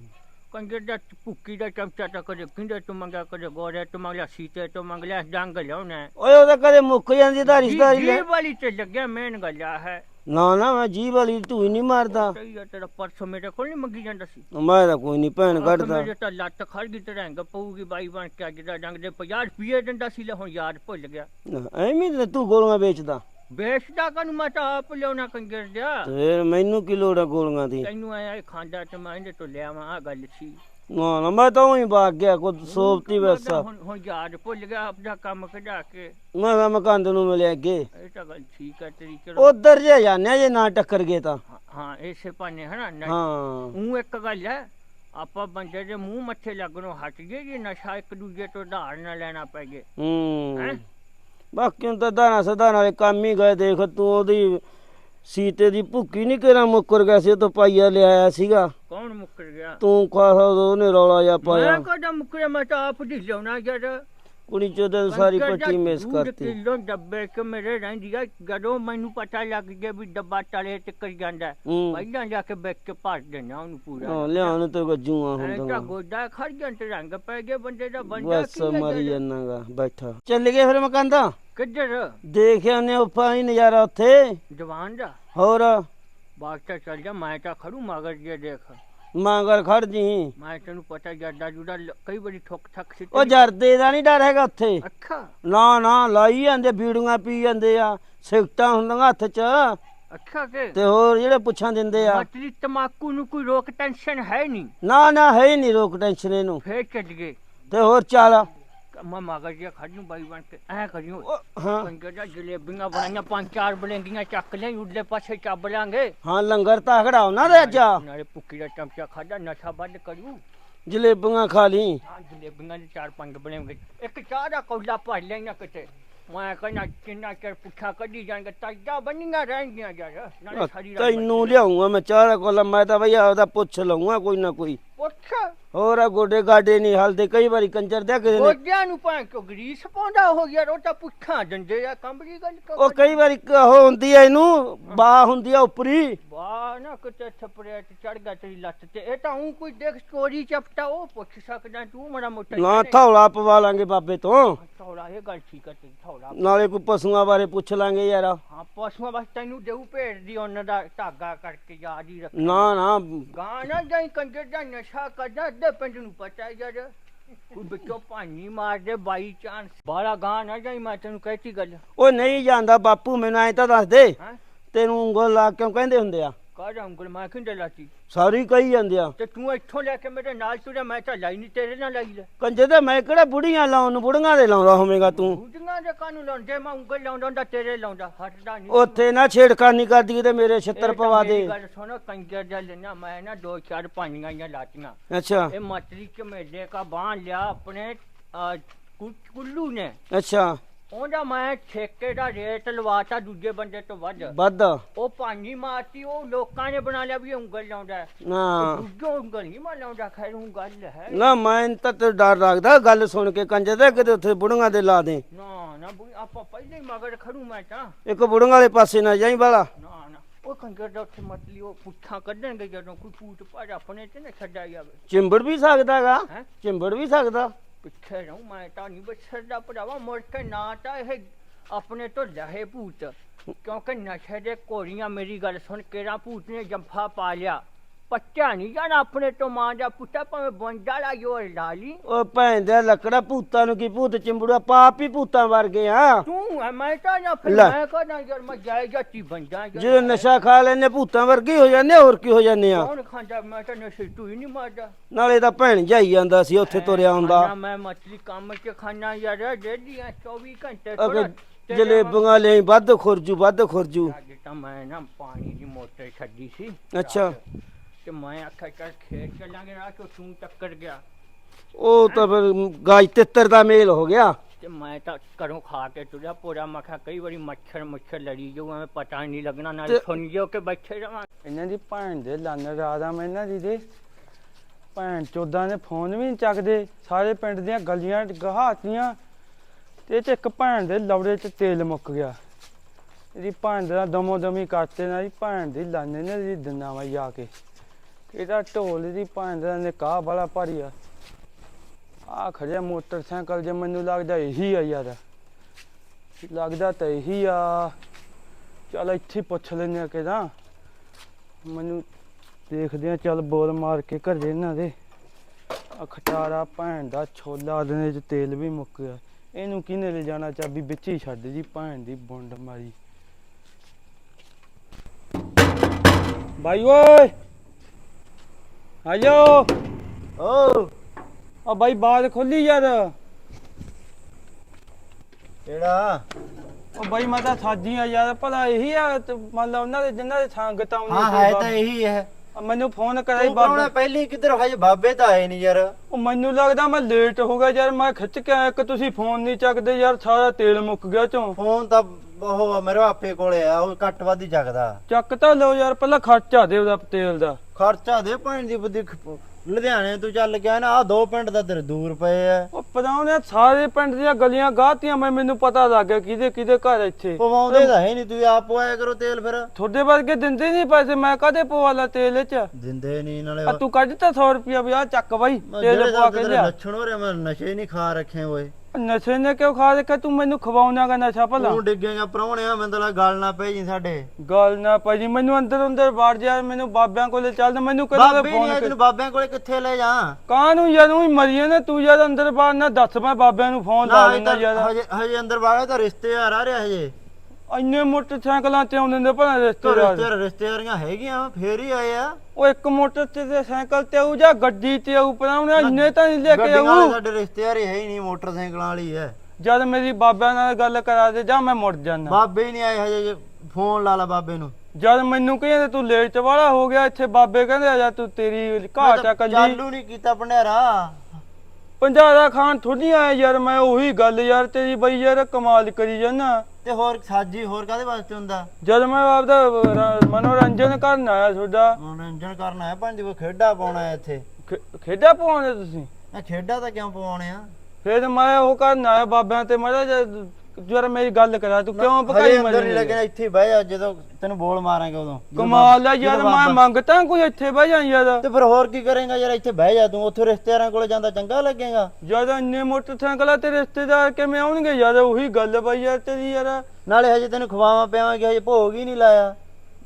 ਕੰਜਰ ਦਾ ਭੁੱਕੀ ਦਾ ਚਮਚਾ ਤਾਂ ਕਦੇ ਕਿੰਦੇ ਤੋਂ ਮੰਗਿਆ ਕਦੇ ਗੋਰੇ ਤੋਂ ਮੰਗਿਆ ਸੀਤੇ ਤੋਂ ਮੰਗਿਆ ਡੰਗ ਲਿਆਉਣਾ ਓਏ ਉਹਦਾ ਕਦੇ ਮੁੱਕ ਜਾਂਦੀ ਦਾ ਰਿਸ਼ਤੇਦਾਰੀ ਲੈ ਜੀ ਵਾਲੀ ਤੇ ਲੱਗਿਆ ਮੇਨ ਗੱਲਾਂ ਹੈ ਨਾ ਨਾ ਮੈਂ ਜੀਭ ਵਾਲੀ ਢੂਈ ਨਹੀਂ ਮਾਰਦਾ। ਸਹੀ ਆ ਤੇਰਾ ਪਰਸੋਂ ਮੇਰੇ ਕੋਲ ਨਹੀਂ ਮੰਗੀ ਜਾਂਦਾ ਸੀ। ਮੈਂ ਤਾਂ ਕੋਈ ਨਹੀਂ ਭੈਣ ਕੱਢਦਾ। ਮੇਰੇ ਤਾਂ ਲੱਤ ਖੜ ਗਈ ਤੇ ਰੰਗ ਪਊਗੀ ਬਾਈ ਬਣ ਕੇ ਅੱਜ ਦਾ ਡੰਗ ਦੇ 50 ਰੁਪਏ ਦਿੰਦਾ ਸੀ ਲੈ ਹੁਣ ਯਾਦ ਭੁੱਲ ਗਿਆ। ਐਵੇਂ ਤਾਂ ਤੂੰ ਗੋਲੀਆਂ ਵੇਚਦਾ। ਵੇਚਦਾ ਕਨੂੰ ਮੈਂ ਤਾਂ ਆਪ ਲਿਆਉਣਾ ਕੰਜਰ ਜਾ ਫੇਰ ਮੈਨੂੰ ਕੀ ਲੋੜ ਆ ਗੋਲੀਆਂ ਦੀ? ਤੈਨੂੰ ਆਇਆ ਖਾਂਦਾ ਤੇ ਮੈਂ ਇਹਦੇ ਤੋਂ ਲਿਆਵਾਂ ਆ ਗੱਲ ਸੀ। ਨਾ ਨਾ ਮੈਂ ਤਾਂ ਉਹੀ ਭਾਗ ਗਿਆ ਕੋ ਸੋਪਤੀ ਮੈਂ ਤਾਂ ਹੁਣ ਹੁਣ ਯਾਦ ਭੁੱਲ ਗਿਆ ਆਪਦਾ ਕੰਮ ਕਢਾ ਕੇ। ਮੈਂ ਕਿਹਾ ਮਕੰਦ ਨੂੰ ਮਿਲਿਆ ਅੱਗੇ। ਇਹ ਤਾਂ ਗੱਲ ਠੀਕ ਹੈ ਤੇਰੀ ਚਲੋ। ਉਧਰ ਜੇ ਜਾਣਿਆ ਜੇ ਨਾ ਟੱਕਰ ਗਏ ਤਾਂ। ਹਾਂ- ਹਾਂ ਇਸੇ ਪਾਣੇ ਹਨਾ ਹਾਂ। ਉਹ ਇੱਕ ਗੱਲ ਹੈ ਆਪਾਂ ਬੰਦੇ ਦੇ ਮੂੰਹ ਮੱਥੇ ਲੱਗਣੋਂ ਹਟ ਗਏ ਜੇ ਨਸ਼ਾ ਇੱਕ ਦੂਜੇ ਤੋਂ ਉਧਾਰ ਨਾ ਲੈਣਾ ਪੈ ਗਏ ਹੈਂ? ਹੂੰ? ਬਾਕੀ ਹੁਣ ਤਾਂ ਦਾਣਾ ਸਦਾਣਾ ਵਾਲੇ ਕੰਮ ਹੀ ਗਏ ਦੇਖ ਤੂੰ ਉਹਦੀ ਸੀਤੇ ਦੀ ਭੁੱਕੀ ਨਹੀਂ ਕਿਹੜਾ ਮੁੱਕਰ ਗਿਆ ਸੀ ਉਹ ਤੋਂ ਪਾਈਆ ਲਿਆਇਆ ਸੀਗਾ। ਕੌਣ ਮੁੱਕਰ ਗਿਆ? ਤੂੰ ਖਾਸਾ ਉਹਨੇ ਰੌਲਾ ਜਿਹਾ ਪਾਇਆ। ਮੈਂ ਕਦਾ ਮੁੱਕਰਿਆ ਮੈਂ ਤਾਂ ਆਪ ਢਿੱਲੋਣਾ ਜਦ ਕੁੜੀ ਚੋਦਨ ਸਾਰੀ ਪੱਟੀ ਮਿਸ ਕਰਤੀ। ਕਿਲੋ ਡੱਬੇ ਕਿ ਮੇਰੇ ਰਹਿੰਦੀ ਆ ਜਦੋਂ ਮੈਨੂੰ ਪਤਾ ਲੱਗ ਗਿਆ ਵੀ ਡੱਬਾ ਤਲੇ ਟਿੱਕਰ ਜਾਂਦਾ ਹੈ, ਪਹਿਲਾਂ ਜਾ ਕੇ ਬੈਠ ਕੇ ਭਰ ਦੇਣਾ ਉਹਨੂੰ ਪੂਰਾ। ਹਾਂ, ਲਿਆਉਣ ਤੇ ਗੱਜੂਆਂ ਐਂ ਤਾਂ ਹੁੰਦਾ ਗੋਡਾ ਖੜ ਗਿਆ ਤੇ ਰੰਗ ਪੈ ਗਿਆ ਬੰਦੇ ਦਾ ਬੰਦਾ ਬਸ ਮਰੀ? ਜਾਣਾਗਾ ਬੈਠਾ। ਚੱਲ ਗਏ ਫਿਰ ਮਕਾਂਦਾ? ਕਿੱਧਰ? ਦੇਖਿਆ ਨੇ ਉਪਾ ਹੀ ਨਜ਼ਾਰਾ ਉੱਥੇ। ਜਵਾਨ ਦਾ? ਹੋਰ? ਬਾਗ ਤਾਂ ਚੱਲ ਜਾ ਮੈਂ ਤਾਂ ਖੜੂ ਮਗਰ ਜੇ ਦੇਖ। ਮਾਂਗਰ ਖੜ ਜੀ। ਮੈਂ ਤੈਨੂੰ ਪਤਾ ਜੱਡਾ ਲ- ਕਈ ਵਾਰੀ ਠੁੱਕ ਠੱਕ ਸੀ ਉਹ ਜਰਦੇ ਦਾ ਨਹੀਂ ਡਰ ਹੈਗਾ ਉੱਥੇ। ਅੱਛਾ। ਨਾ ਨਾ ਲਾਈ ਜਾਂਦੇ ਬੀੜੀਆਂ ਪੀ ਜਾਂਦੇ ਆ ਸਿਗਟਾਂ ਹੁੰਦੀਆਂ ਹੱਥ 'ਚ। ਅੱਛਾ ਕਿ ਤੇ ਹੋਰ ਜਿਹੜੇ ਪੁੱਛਾਂ ਦਿੰਦੇ ਆ। ਮਤਲੀ ਤਮਾਕੂ ਨੂੰ ਕੋਈ ਰੋਕ ਟੈਨਸ਼ਨ ਹੈ ਨਹੀਂ। ਨਾ ਨਾ ਹੈ ਹੀ ਨਹੀਂ ਰੋਕ ਟੈਨਸ਼ਨ ਇਹਨੂੰ। ਫੇਰ ਚੱਲ ਗਏ। ਤੇ ਹੋਰ ਚੱਲ। ਮੈਂ ਮਗਰ ਜਿਹਾ ਖੜ ਨੂੰ ਬਾਈ ਬਣ ਕੇ ਐ ਕਰਿਓ ਹਾਂ। ਪੰਗੇ ਦਾ ਜਲੇਬੀਆਂ ਬਣਾਈਆਂ ਪੰਜ ਚਾਰ ਬਲੇਂਗੀਆਂ ਚੱਕ ਲਿਆ ਉਰਲੇ ਪਾਸੇ ਚੱਬ ਲਾਂਗੇ। ਹਾਂ ਲੰਗਰ ਤਾਂ ਖੜਾ ਉਹਨਾਂ ਦੇ ਅੱਜ। ਨਾਲੇ ਭੁੱਕੀ ਦਾ ਚਮਚਾ ਖਾਦਾ ਨਸ਼ਾ ਬੰਦ ਕਰੂ। ਜਲੇਬੀਆਂ ਖਾ ਲਈ। ਹਾਂ ਜਲੇਬੀਆਂ ਦੇ ਚਾਰ ਪੰਜ ਬਣਾਂਗੇ ਇੱਕ ਚਾਹ ਦਾ ਕੌਲਾ ਭਰ ਲੈਣਾ ਕਿਤੇ। ਮੈਂ ਕਹਿੰਦਾ ਕਿੰਨਾ ਚਿਰ ਪੁੱਠਾ ਕੱਢੀ ਜਾਣਗੇ ਤਾਜਾ ਬਣੀਆਂ ਰਹਿਣਗੀਆਂ ਯਾਰ। ਨਾਲੇ ਸਾਰੀ ਰਾਤ ਤੈਨੂੰ ਲਿਆਉਂਗਾ ਮੈਂ ਚਾਰਾ ਕੋਲ ਮੈਂ ਤਾਂ ਬਈ ਆਪਦਾ ਪੁੱਛ ਲਊਂਗਾ ਕੋਈ ਨਾ ਕੋਈ। ਪੁੱਛ। ਹੋਰ ਆ ਗੋਡੇ ਗਾਡੇ ਨਹੀਂ ਹਲਦੇ ਕਈ ਵਾਰੀ ਕੰਜਰ ਦੇ ਕਿਸੇ ਨੇ। ਗੋਡਿਆਂ ਨੂੰ ਭਾਂ ਕਿਉਂ ਗਰੀਸ ਪਾਉਂਦਾ ਹੋ ਯਾਰ ਉਹ ਤਾਂ ਪੁੱਠਾ ਡੰਡੇ ਆ ਕੰਬੜੀ ਗੱਲ ਉਹ ਕਈ ਵਾਰੀ ਕ- ਉਹ ਹੁੰਦੀ ਐ ਇਹਨੂੰ ਬਾਹ ਹੁੰਦੀ ਆ ਉੱਪਰੀ। ਵਾਹ ਨਾ ਕਿਤੇ ਛਪੜਿਆ ਤੇ ਚੜ ਗਿਆ ਤੇਰੀ ਲੱਤ ਤੇ ਇਹ ਤਾਂ ਉਹ ਕੋਈ ਦੇਖ ਸਟੋਰੀ ਚਪਟਾ ਉਹ ਪੁੱਛ ਸਕਦਾ ਤੂੰ ਮੜਾ ਮੋਟਾ ਨਾ ਥੌਲਾ ਪਵਾ ਲਾਂਗੇ ਬਾਬੇ ਤੋਂ। ਥੋੜਾ ਇਹ ਗੱਲ ਠੀਕ ਹੈ ਤੇਰੀ ਥੋੜਾ ਨਾਲੇ ਕੋਈ ਪਸ਼ੂਆਂ ਬਾਰੇ ਪੁੱਛ ਲਾਂਗੇ ਯਾਰ। ਹਾਂ ਪਸ਼ੂਆਂ ਬਸ ਤੈਨੂੰ ਦੇਉ ਭੇਜਦੀ ਉਹਨਾਂ ਦਾ ਧਾਗਾ ਕਰਕੇ ਯਾਦ ਹੀ ਰੱਖ ਨਾ ਨਾ। ਗਾਣਾ ਜਾਈ ਕੰਜਰ ਦਾ ਨਸ਼ਾ ਕਰਦਾ ਅੱਧੇ ਪਿੰਡ ਨੂੰ ਪਤਾ ਹੀ ਯਾਰ ਕੋਈ ਵਿੱਚੋਂ ਪਾਣੀ ਮਾਰਦੇ ਬਾਈ ਚਾਂਸ। ਬਾਲਾ ਗਾਣਾ ਜਾਈ ਮੈਂ ਤੈਨੂੰ ਕਹਿਤੀ ਗੱਲ। ਉਹ ਨਹੀਂ ਜਾਂਦਾ ਬਾਪੂ ਮੈਨੂੰ ਐ ਤਾਂ ਦੱਸ ਦੇ। ਹਾਂ? ਤੈਨੂੰ ਉਂਗਲ ਲਾ ਕਿਉਂ ਕਹਿੰਦੇ ਹੁੰਦੇ ਆ? ਕਾਹਦਾ ਉਂਗਲ? ਮੈਂ ਕਿੰਦੇ ਲਾਤੀ? ਸਾਰੀ ਕਹੀ ਜਾਂਦੇ ਆ। ਤੇ ਤੂੰ ਇੱਥੋਂ ਲੈ ਕੇ ਮੇਰੇ ਨਾਲ ਤੁਰਿਆ ਮੈਂ ਤਾਂ ਲਾਈ ਨਹੀਂ ਤੇਰੇ ਨਾਲ ਲਾਈ ਲੈ। ਕੰਜੇ ਤੇ ਮੈਂ ਕਿਹੜਾ ਬੁੜੀਆਂ ਲਾਉਣ ਬੁੜੀਆਂ ਦੇ ਲਾਉਂਦਾ ਹੋਵੇਂਗਾ ਤੂੰ? ਬੁੱਢੀਆਂ ਦੇ ਕਾਨੂੰ ਲਾਉਂਦੇ? ਮੈਂ ਉਂਗਲ ਲਾਉਂਦਾ ਹੁੰਦਾ ਤੇਰੇ ਲਾਉਂਦਾ ਹਟਦਾ ਨਹੀਂ ਉੱਥੇ ਨਾ ਛੇੜਖਾਨੀ ਕਰਦੀ ਤੇ ਮੇਰੇ ਇਹ ਛਿੱਤਰ ਪਵਾ ਦੇ। ਗੱਲ ਸੁਣੋ ਕੰਜਰ ਦਾ ਲੈਣਾ ਮੈਂ ਨਾ ਦੋ ਚਾਰ ਪਾਣੀਆਂ ਜਾਂ ਲਾਤੀਆਂ। ਅੱਛਾ। ਇਹ ਮਟਰੀ ਕੇ ਮੇਲੇ ਕਾ ਬਾਣ ਲਿਆ ਆਪਣੇ ਕੁੱਲੂ ਨੇ। ਅੱਛਾ। ਉਹਦਾ ਮੈਂ ਠੇਕੇ ਦਾ ਰੇਟ ਲਵਾਤਾ ਦੂਜੇ ਬੰਦੇ ਤੋਂ ਵੱਧ। ਵੱਧ। ਉਹ ਪਾਣੀ ਮਾਰਤੀ ਉਹ ਲੋਕਾਂ ਨੇ ਬਣਾ ਲਿਆ ਵੀ ਉਂਗਲ ਲਾਉਂਦਾ ਹੈ। ਨਾ। ਦੂਜੋ ਉਂਗਲ ਨਹੀਂ ਮੈਂ ਲਾਉਂਦਾ ਖੈਰ ਉਹ ਗੱਲ ਹੈ। ਨਾ ਮੈਂ ਤਾਂ ਤੇ ਡਰ ਲੱਗਦਾ ਗੱਲ ਸੁਣ ਕੇ ਕੰਜੇ ਦੇ ਕਿਤੇ ਉੱਥੇ ਬੁੜੀਆਂ ਦੇ ਲਾ ਦੇ ਨਾ ਨਾ ਬੁਈ ਆਪਾਂ ਪਹਿਲੇ ਹੀ ਮਗਰ ਖੜੂ ਮੈਂ ਤਾਂ। ਇੱਕ ਬੁੜੀਆਂ ਵਾਲੇ ਪਾਸੇ ਨਾ ਜਾਈ ਨਾ ਨਾ ਉਹ ਕੰਗਰ ਦਾ ਉੱਥੇ ਮਤਲੀ ਉਹ ਪੁੱਠਾ ਕੱਢਣਗੇ ਜਦੋਂ ਕੋਈ ਪੂਤ ਪਰ ਆਪਣੇ ਤੇ ਨਾ ਛੱਡਿਆ ਜਾਵੇ। ਚਿੰਬੜ ਵੀ ਸਕਦਾਗਾ ਹੈ? ਚਿੰਬੜ ਵੀ ਸਕਦਾ। ਪਿੱਛੇ ਰਹੂੰ, ਮੈਂ ਤਾਂ ਨਹੀਂ ਬਛੜਦਾ ਭਰਾਵਾ, ਮੁੜ ਕੇ ਨਾ ਤਾਂ ਇਹ ਆਪਣੇ ਤੋਂ ਲਹੇ ਭੂਤ। ਕਿਉਂਕਿ ਨਸ਼ੇ ਦੇ ਕੋਰੀਆਂ ਮੇਰੀ ਗੱਲ ਸੁਣ ਕੇਰਾ ਭੂਤ ਨੇ ਜੰਫਾ ਪਾ ਲਿਆ? ਪੱਟਿਆ ਨਹੀਂ ਜਾਣਾ ਆਪਣੇ ਤੋਂ ਮਾਂ ਦਾ ਪੁੱਤਾ ਭਾਵੇਂ ਬੰਦਾ ਲਾ ਜੋ ਲਾਲੀ ਉਹ ਭੈਣ ਦੇ ਲੱਕੜਾ ਭੂਤਾਂ ਨੂੰ ਕੀ ਭੂਤ ਚਿੰਬੜੂਆ ਪਾਪ ਹੀ ਭੂਤਾਂ ਵਰਗੇ ਆ। ਤੂੰ ਹੈ ਮੈਂ ਤਾਂ ਨਾ ਫਿਰ ਲੈ। ਮੈਂ ਕਹਦਾ ਯਾਰ ਮੈਂ ਜਾਇ ਜਾਤੀ ਬੰਦਾ ਯਾਰ। ਜਦੋਂ ਨਸ਼ਾ ਖਾ ਲੈਨੇ ਭੂਤਾਂ ਵਰਗੇ ਹੀ ਜਾਂਦੇ ਹੋਰ ਕੀ ਹੋ ਜਾਂਦੇ ਆ? ਕੌਣ ਖਾਂਦਾ? ਮੈਂ ਤਾਂ ਨਸ਼ੇ ਤੂੰ ਹੀ ਨਹੀਂ ਮਾਰਦਾ। ਨਾਲੇ ਤਾਂ ਭੈਣ ਜਾਈ ਜਾਂਦਾ ਸੀ ਉੱਥੇ ਤੁਰਿਆ ਹੁੰਦਾ। ਮੈਂ ਮਛਲੀ ਕੰਮ ਚ ਖਾਣਾ ਯਾਰ ਡੇਲੀਆਂ 24 ਘੰਟੇ ਅਗਰ ਤੇਰੇ ਜਲੇਬੀਆਂ ਲਈ ਵੱਧ ਖੁਰਜੂ ਵੱਧ ਖੁਰਜੂ। ਅੱਜ ਤਾਂ ਮੈਂ ਨਾ ਪਾਣੀ ਦੀ ਮੋਟਰ ਛੱਡੀ ਸੀ। ਅੱਛਾ। ਤੇ ਮੈਂ ਆਖਿਆ ਚੱਲ ਖੇਤ ਚੱਲਾਂਗੇ ਰਾਤ ਤੋਂ ਤੂੰ ਟੱਕਰ ਗਿਆ? ਉਹ ਤਾਂ ਫਿਰ ਗਾਜ ਤਿੱਤਰ ਦਾ ਮੇਲ ਹੋ ਗਿਆ। ਤੇ ਮੈਂ ਤਾਂ ਘਰੋਂ ਖਾ ਕੇ ਤੁਰਿਆ ਪੂਰਾ ਮੈਂ ਕਿਹਾ ਕਈ ਵਾਰੀ ਮੱਛਰ ਮੱਛਰ ਲੜੀ ਜਾਊ ਐਵੇਂ ਪਤਾ ਨਹੀਂ ਲੱਗਣਾ ਨਾਲ ਤੇ- ਸੁਣ ਜਿਓ ਕਿ ਬੈਠੇ ਰਵਾਂ। ਇਹਨਾਂ ਦੀ ਭੈਣ ਦੇ ਲੰਨ ਰਾਦਾ ਮੈਂ ਇਹਨਾਂ ਦੀ ਦੇ ਭੈਣ ਚੋਦਾਂ ਦੇ ਫੋਨ ਵੀ ਨਹੀਂ ਚੱਕਦੇ ਸਾਰੇ ਪਿੰਡ ਦੀਆਂ ਗਲੀਆਂ ਗਹਾਤੀਆਂ ਤੇ ਇਹ ਚ ਇੱਕ ਭੈਣ ਦੇ ਲੌੜੇ 'ਚ ਤੇਲ ਮੁੱਕ ਗਿਆ। ਇਹਦੀ ਭੈਣ ਦਾ ਦਮੋ ਦਮੀ ਕਰਤੇ ਨਾ ਦੀ ਭੈਣ ਦੀ ਲੰਨ ਨੇ ਦੀ ਦਿਨਾ ਵਾ ਜਾ ਕੇ। ਇਹਦਾ ਢੋਲ ਦੀ ਭੈਣ ਦਾ ਨਿਕਾਹ ਵਾਲਾ ਭਾਰੀ ਆ। ਆ ਖੜਿਆ ਮੋਟਰਸਾਈਕਲ ਜੇ ਮੈਨੂੰ ਲੱਗਦਾ ਇਹੀ ਆ ਯਾਰ। ਲੱਗਦਾ ਤਾਂ ਇਹੀ ਆ। ਚੱਲ ਇੱਥੇ ਪੁੱਛ ਲੈਂਦੇ ਆ ਕਿਦਾਂ ਮੈਨੂੰ ਦੇਖਦੇ ਆ ਚੱਲ ਬੋਲ ਮਾਰ ਕੇ ਘਰੇ ਇਹਨਾਂ ਦੇ। ਆ ਭੈਣ ਦਾ ਛੋਲਾ ਦੇਣੇ ਚ ਤੇਲ ਵੀ ਮੁੱਕ ਗਿਆ। ਇਹਨੂੰ ਕਿਹਨੇ ਲੈ ਜਾਣਾ ਚਾਬੀ? ਵਿੱਚ ਹੀ ਛੱਡ ਜੀ ਭੈਣ ਦੀ ਬੁੰਡ ਮਾਰੀ। ਬਾਈ ਓਏ! ਆਜੋ। ਓ ਆ ਬਾਈ ਬਾਤ ਖੋਲੀ ਯਾਰ। ਕਿਹੜਾ? ਉਹ ਬਾਈ ਮੈਂ ਤਾਂ ਸਾਜੀ ਆ ਯਾਰ ਭਲਾ ਇਹੀ ਆ ਤੇ ਮੰਨ ਲਾ ਉਹਨਾਂ ਦੇ ਜਿਨ੍ਹਾਂ ਦੇ ਸੰਗਤ ਆਉਂਦੀ ਹਾਂ ਹੈ ਤਾਂ ਇਹੀ ਹੈ। ਮੈਨੂੰ ਫੋਨ ਕਰਾਈ ਤੂੰ ਕੌਣ ਹੈ? ਬਾਬਾ ਪਹਿਲੀ ਕਿੱਧਰ ਹਜੇ ਬਾਬੇ ਤਾਂ ਆਏ ਨਹੀਂ ਯਾਰ। ਉਹ ਮੈਨੂੰ ਲੱਗਦਾ ਮੈਂ ਲੇਟ ਹੋ ਗਿਆ ਯਾਰ ਮੈਂ ਖਿੱਚ ਕੇ ਆਇਆ ਕਿ ਤੁਸੀਂ ਫੋਨ ਨਹੀਂ ਚੱਕਦੇ ਯਾਰ ਸਾਰਾ ਤੇਲ ਮੁੱਕ ਗਿਆ ਚੋਂ। ਫੋਨ ਤਾਂ ਉਹ ਮੇਰੇ ਆਪੇ ਕੋਲੇ ਆ ਉਹ ਘੱਟ ਵੱਧ ਹੀ ਚੱਕਦਾ। ਚੱਕ ਤਾਂ ਲਓ ਯਾਰ ਪਹਿਲਾਂ ਖਰਚਾ ਦੇ ਉਹਦਾ ਤੇਲ ਦਾ। ਖਰਚਾ ਦੇ ਭੈਣ ਦੀ ਬੁੱਧੀ ਖ- ਲੁਧਿਆਣੇ ਤੂੰ ਚੱਲ ਗਿਆ ਨਾ ਆ ਦੋ ਪਿੰਡ ਦਾ ਤੇਰੇ ਦੂਰ ਪਏ ਆ। ਉਹ ਪਤਾਉਨੇ ਸਾਰੇ ਪਿੰਡ ਦੀਆਂ ਗਲੀਆਂ ਗਾਹਤੀਆਂ ਮੈਂ ਮੈਨੂੰ ਪਤਾ ਲੱਗ ਗਿਆ ਕਿਹਦੇ ਕਿਹਦੇ ਘਰ ਇੱਥੇ। ਪਵਾਉਂਦੇ ਤਾਂ ਹੈ ਨਹੀਂ ਤੂੰ ਆਪ ਪਵਾਇਆ ਕਰੋ ਤੇਲ ਫਿਰ। ਤੁਹਾਡੇ ਵਰਗੇ ਦਿੰਦੇ ਨਹੀਂ ਪੈਸੇ ਮੈਂ ਕਦੇ ਪਵਾ ਲਾ ਤੇਲ ਇਹ ਚ? ਦਿੰਦੇ ਨਹੀਂ ਨਾਲੇ ਆ ਤੂੰ ਕੱਢ ਤਾ 100 ਰੁਪਿਆ ਵੀ ਆ ਚੱਕ ਬਾਈ ਤੇਲ ਜਿਹੜੇ ਪਵਾ ਕੇ ਤੇਰੇ ਲਿਆ। ਲੱਛਣ ਹੋ ਰਿਹਾ ਮੈਂ ਨਸ਼ੇ ਨਹੀਂ ਖਾ ਰੱਖੇ ਓਏ ਨਸ਼ੇ ਨੇ ਕਿਉਂ ਖਾ ਰੱਖਿਆ? ਤੂੰ ਮੈਨੂੰ ਖਵਾਉਣਾਗਾ ਨਸ਼ਾ ਭਲਾ। ਤੂੰ ਡਿੱਗੇਗਾ ਪ੍ਰਾਹੁਣਿਆ ਮੈਨੂੰ ਤਾਂ ਲੱਗਾ ਗੱਲ ਨਾ ਪੈ ਜੀ ਸਾਡੇ। ਗੱਲ ਨਾ ਭਾਜੀ ਮੈਨੂੰ ਅੰਦਰ ਅੰਦਰ ਵੜ ਜਾ ਮੈਨੂੰ ਬਾਬਿਆਂ ਕੋਲੇ ਚੱਲ ਮੈਨੂੰ ਕਦੋਂ ਬਾਬੇ ਫੋਨ ਨਹੀਂ ਤੈਨੂੰ ਬਾਬਿਆਂ ਕੋਲੇ ਕਿੱਥੇ ਲੈ ਜਾ? ਕਾਹਨੂੰ ਯਾਰ ਉਹੀ ਮਰੀਏ ਨਾ ਤੂੰ ਯਾਰ ਅੰਦਰ ਬਾਹਰ ਨਾ ਦੱਸ ਮੈਂ ਬਾਬਿਆਂ ਨੂੰ ਫੋਨ ਲਾ ਨਾ ਲੈਂਦਾ ਯਾਰ। ਹਜੇ ਹਜੇ ਅੰਦਰ ਬਾਗਾ ਤਾਂ ਰਿਸ਼ਤੇਦਾਰ ਆ ਰਿਹਾ ਹਜੇ। ਇੰਨੇ ਮੋਟਰਸਾਈਕਲਾਂ ਤੇ ਆਉਂਦੇ ਨੇ ਭਲਾ ਤੋ ਰਿਸ਼ਤੇਦਾਰ ਰਿਸ਼ਤੇਦਾਰ ਰਿਸ਼ਤੇਦਾਰੀਆਂ ਹੈਗੀਆਂ ਫੇਰ ਹੀ ਆਏ ਆ। ਉਹ ਇੱਕ ਮੋਟਰ ਤੇ ਤੇ ਸਾਈਕਲ ਤੇ ਆਊ ਜਾਂ ਗੱਡੀ ਤੇ ਆਊ ਪਰ ਉਹਨੇ ਇੰਨੇ ਤਾਂ ਨਹੀਂ ਲੈ ਕੇ ਗੱਡੀਆਂ ਵਾਲੇ ਆਊ। ਸਾਡੇ ਰਿਸ਼ਤੇਦਾਰ ਹੀ ਹੈ ਹੀ ਨਹੀਂ ਮੋਟਰਸਾਈਕਲਾਂ ਵਾਲੀ ਹੈ। ਜਦ ਮੇਰੀ ਬਾਬਿਆਂ ਨਾਲ ਗੱਲ ਕਰਾ ਦੇ ਜਾਂ ਮੈਂ ਮੁੜ ਜਾਣਾ ਬਾਬੇ ਹੀ ਨਹੀਂ ਆਏ ਹਜੇ ਜੇ ਫੋਨ ਲਾ ਲਾ ਬਾਬੇ ਨੂੰ। ਜਦ ਮੈਨੂੰ ਕਹਿੰਦੇ ਤੂੰ ਲੇਟ ਵਾਲਾ ਹੋ ਗਿਆ ਇੱਥੇ ਬਾਬੇ ਕਹਿੰਦੇ ਆ ਜਾ ਤੂੰ ਤੇਰੀ ਘਾਟ ਆ ਕੱਲੀ। ਚਾਲੂ ਨਹੀਂ ਕੀਤਾ ਭੰਡਾਰਾ। ਪੰਜਾਰਾ ਖਾਨ ਥੋੜੀ ਆਇਆ ਯਾਰ ਮੈਂ ਉਹੀ ਗੱਲ ਯਾਰ ਤੇਰੀ ਬਈ ਯਾਰ ਕਮਾਲ ਕਰੀ ਜਾਨਾ ਤੇ ਹੋਰ ਸਾਜੀ ਹੋਰ ਕਾਦੇ ਵਾਸਤੇ ਹੁੰਦਾ? ਜਦ ਮੈਂ ਆਪਦਾ ਰ- ਮਨੋਰੰਜਨ ਕਰਨ ਆਇਆ ਤੁਹਾਡਾ। ਮਨੋਰੰਜਨ ਕਰਨਾ ਹੈ ਪੰਜ ਕੋ ਖੇਡਾਂ ਪਾਉਣਾ ਹੈ ਇੱਥੇ? ਖੇ- ਖੇਡਾਂ ਪਾਉਂਦੇ ਤੁਸੀਂ? ਇਹ ਖੇਡਾਂ ਤਾਂ ਕਿਉਂ ਪਵਾਉਣੇ ਆ? ਫਿਰ ਮੈਂ ਉਹ ਕਰਨ ਆਇਆ ਬਾਬਿਆਂ ਤੇ ਮੈਂ ਜਰ ਮੇਰੀ ਗੱਲ ਕਰਾ ਤੂੰ ਕਿਉਂ ਹਜੇ ਪਕਾਈ ਅੰਦਰ ਨਹੀਂ ਲੱਗਣਾ ਇੱਥੇ ਹੀ ਬਹਿ ਜਾ ਜਦੋਂ ਤੈਨੂੰ ਬੋਲ ਮਾਰਾਂਗੇ ਉਦੋਂ ਜਦੋਂ ਕਮਾਲ ਜਦੋਂ ਯਾਰ ਮੈਂ ਬਾਬਾ- ਮੰਗਤਾ ਕੋਈ ਇੱਥੇ ਬਹਿ ਜਾ ਯਾਰ। ਤੇ ਫਿਰ ਹੋਰ ਕੀ ਕਰੇਗਾ ਯਾਰ ਇੱਥੇ ਬਹਿ ਜਾ ਤੂੰ ਉੱਥੇ ਰਿਸ਼ਤੇਦਾਰਾਂ ਕੋਲੇ ਜਾਂਦਾ ਚੰਗਾ ਲੱਗੇਗਾ। ਜਦ ਇੰਨੇ ਮੋਟਰਸਾਈਕਲਾਂ ਤੇ ਰਿਸ਼ਤੇਦਾਰ ਕਿਵੇਂ ਆਉਣਗੇ ਯਾਰ ਉਹੀ ਗੱਲ ਬਈ ਯਾਰ ਤੇਰੀ ਯਾਰ। ਨਾਲੇ ਹਜੇ ਤੈਨੂੰ ਖਵਾਵਾਂ ਪਿਆਵਾਂਗੇ ਹਜੇ ਭੋਗ ਹੀ ਨਹੀਂ ਲਾਇਆ।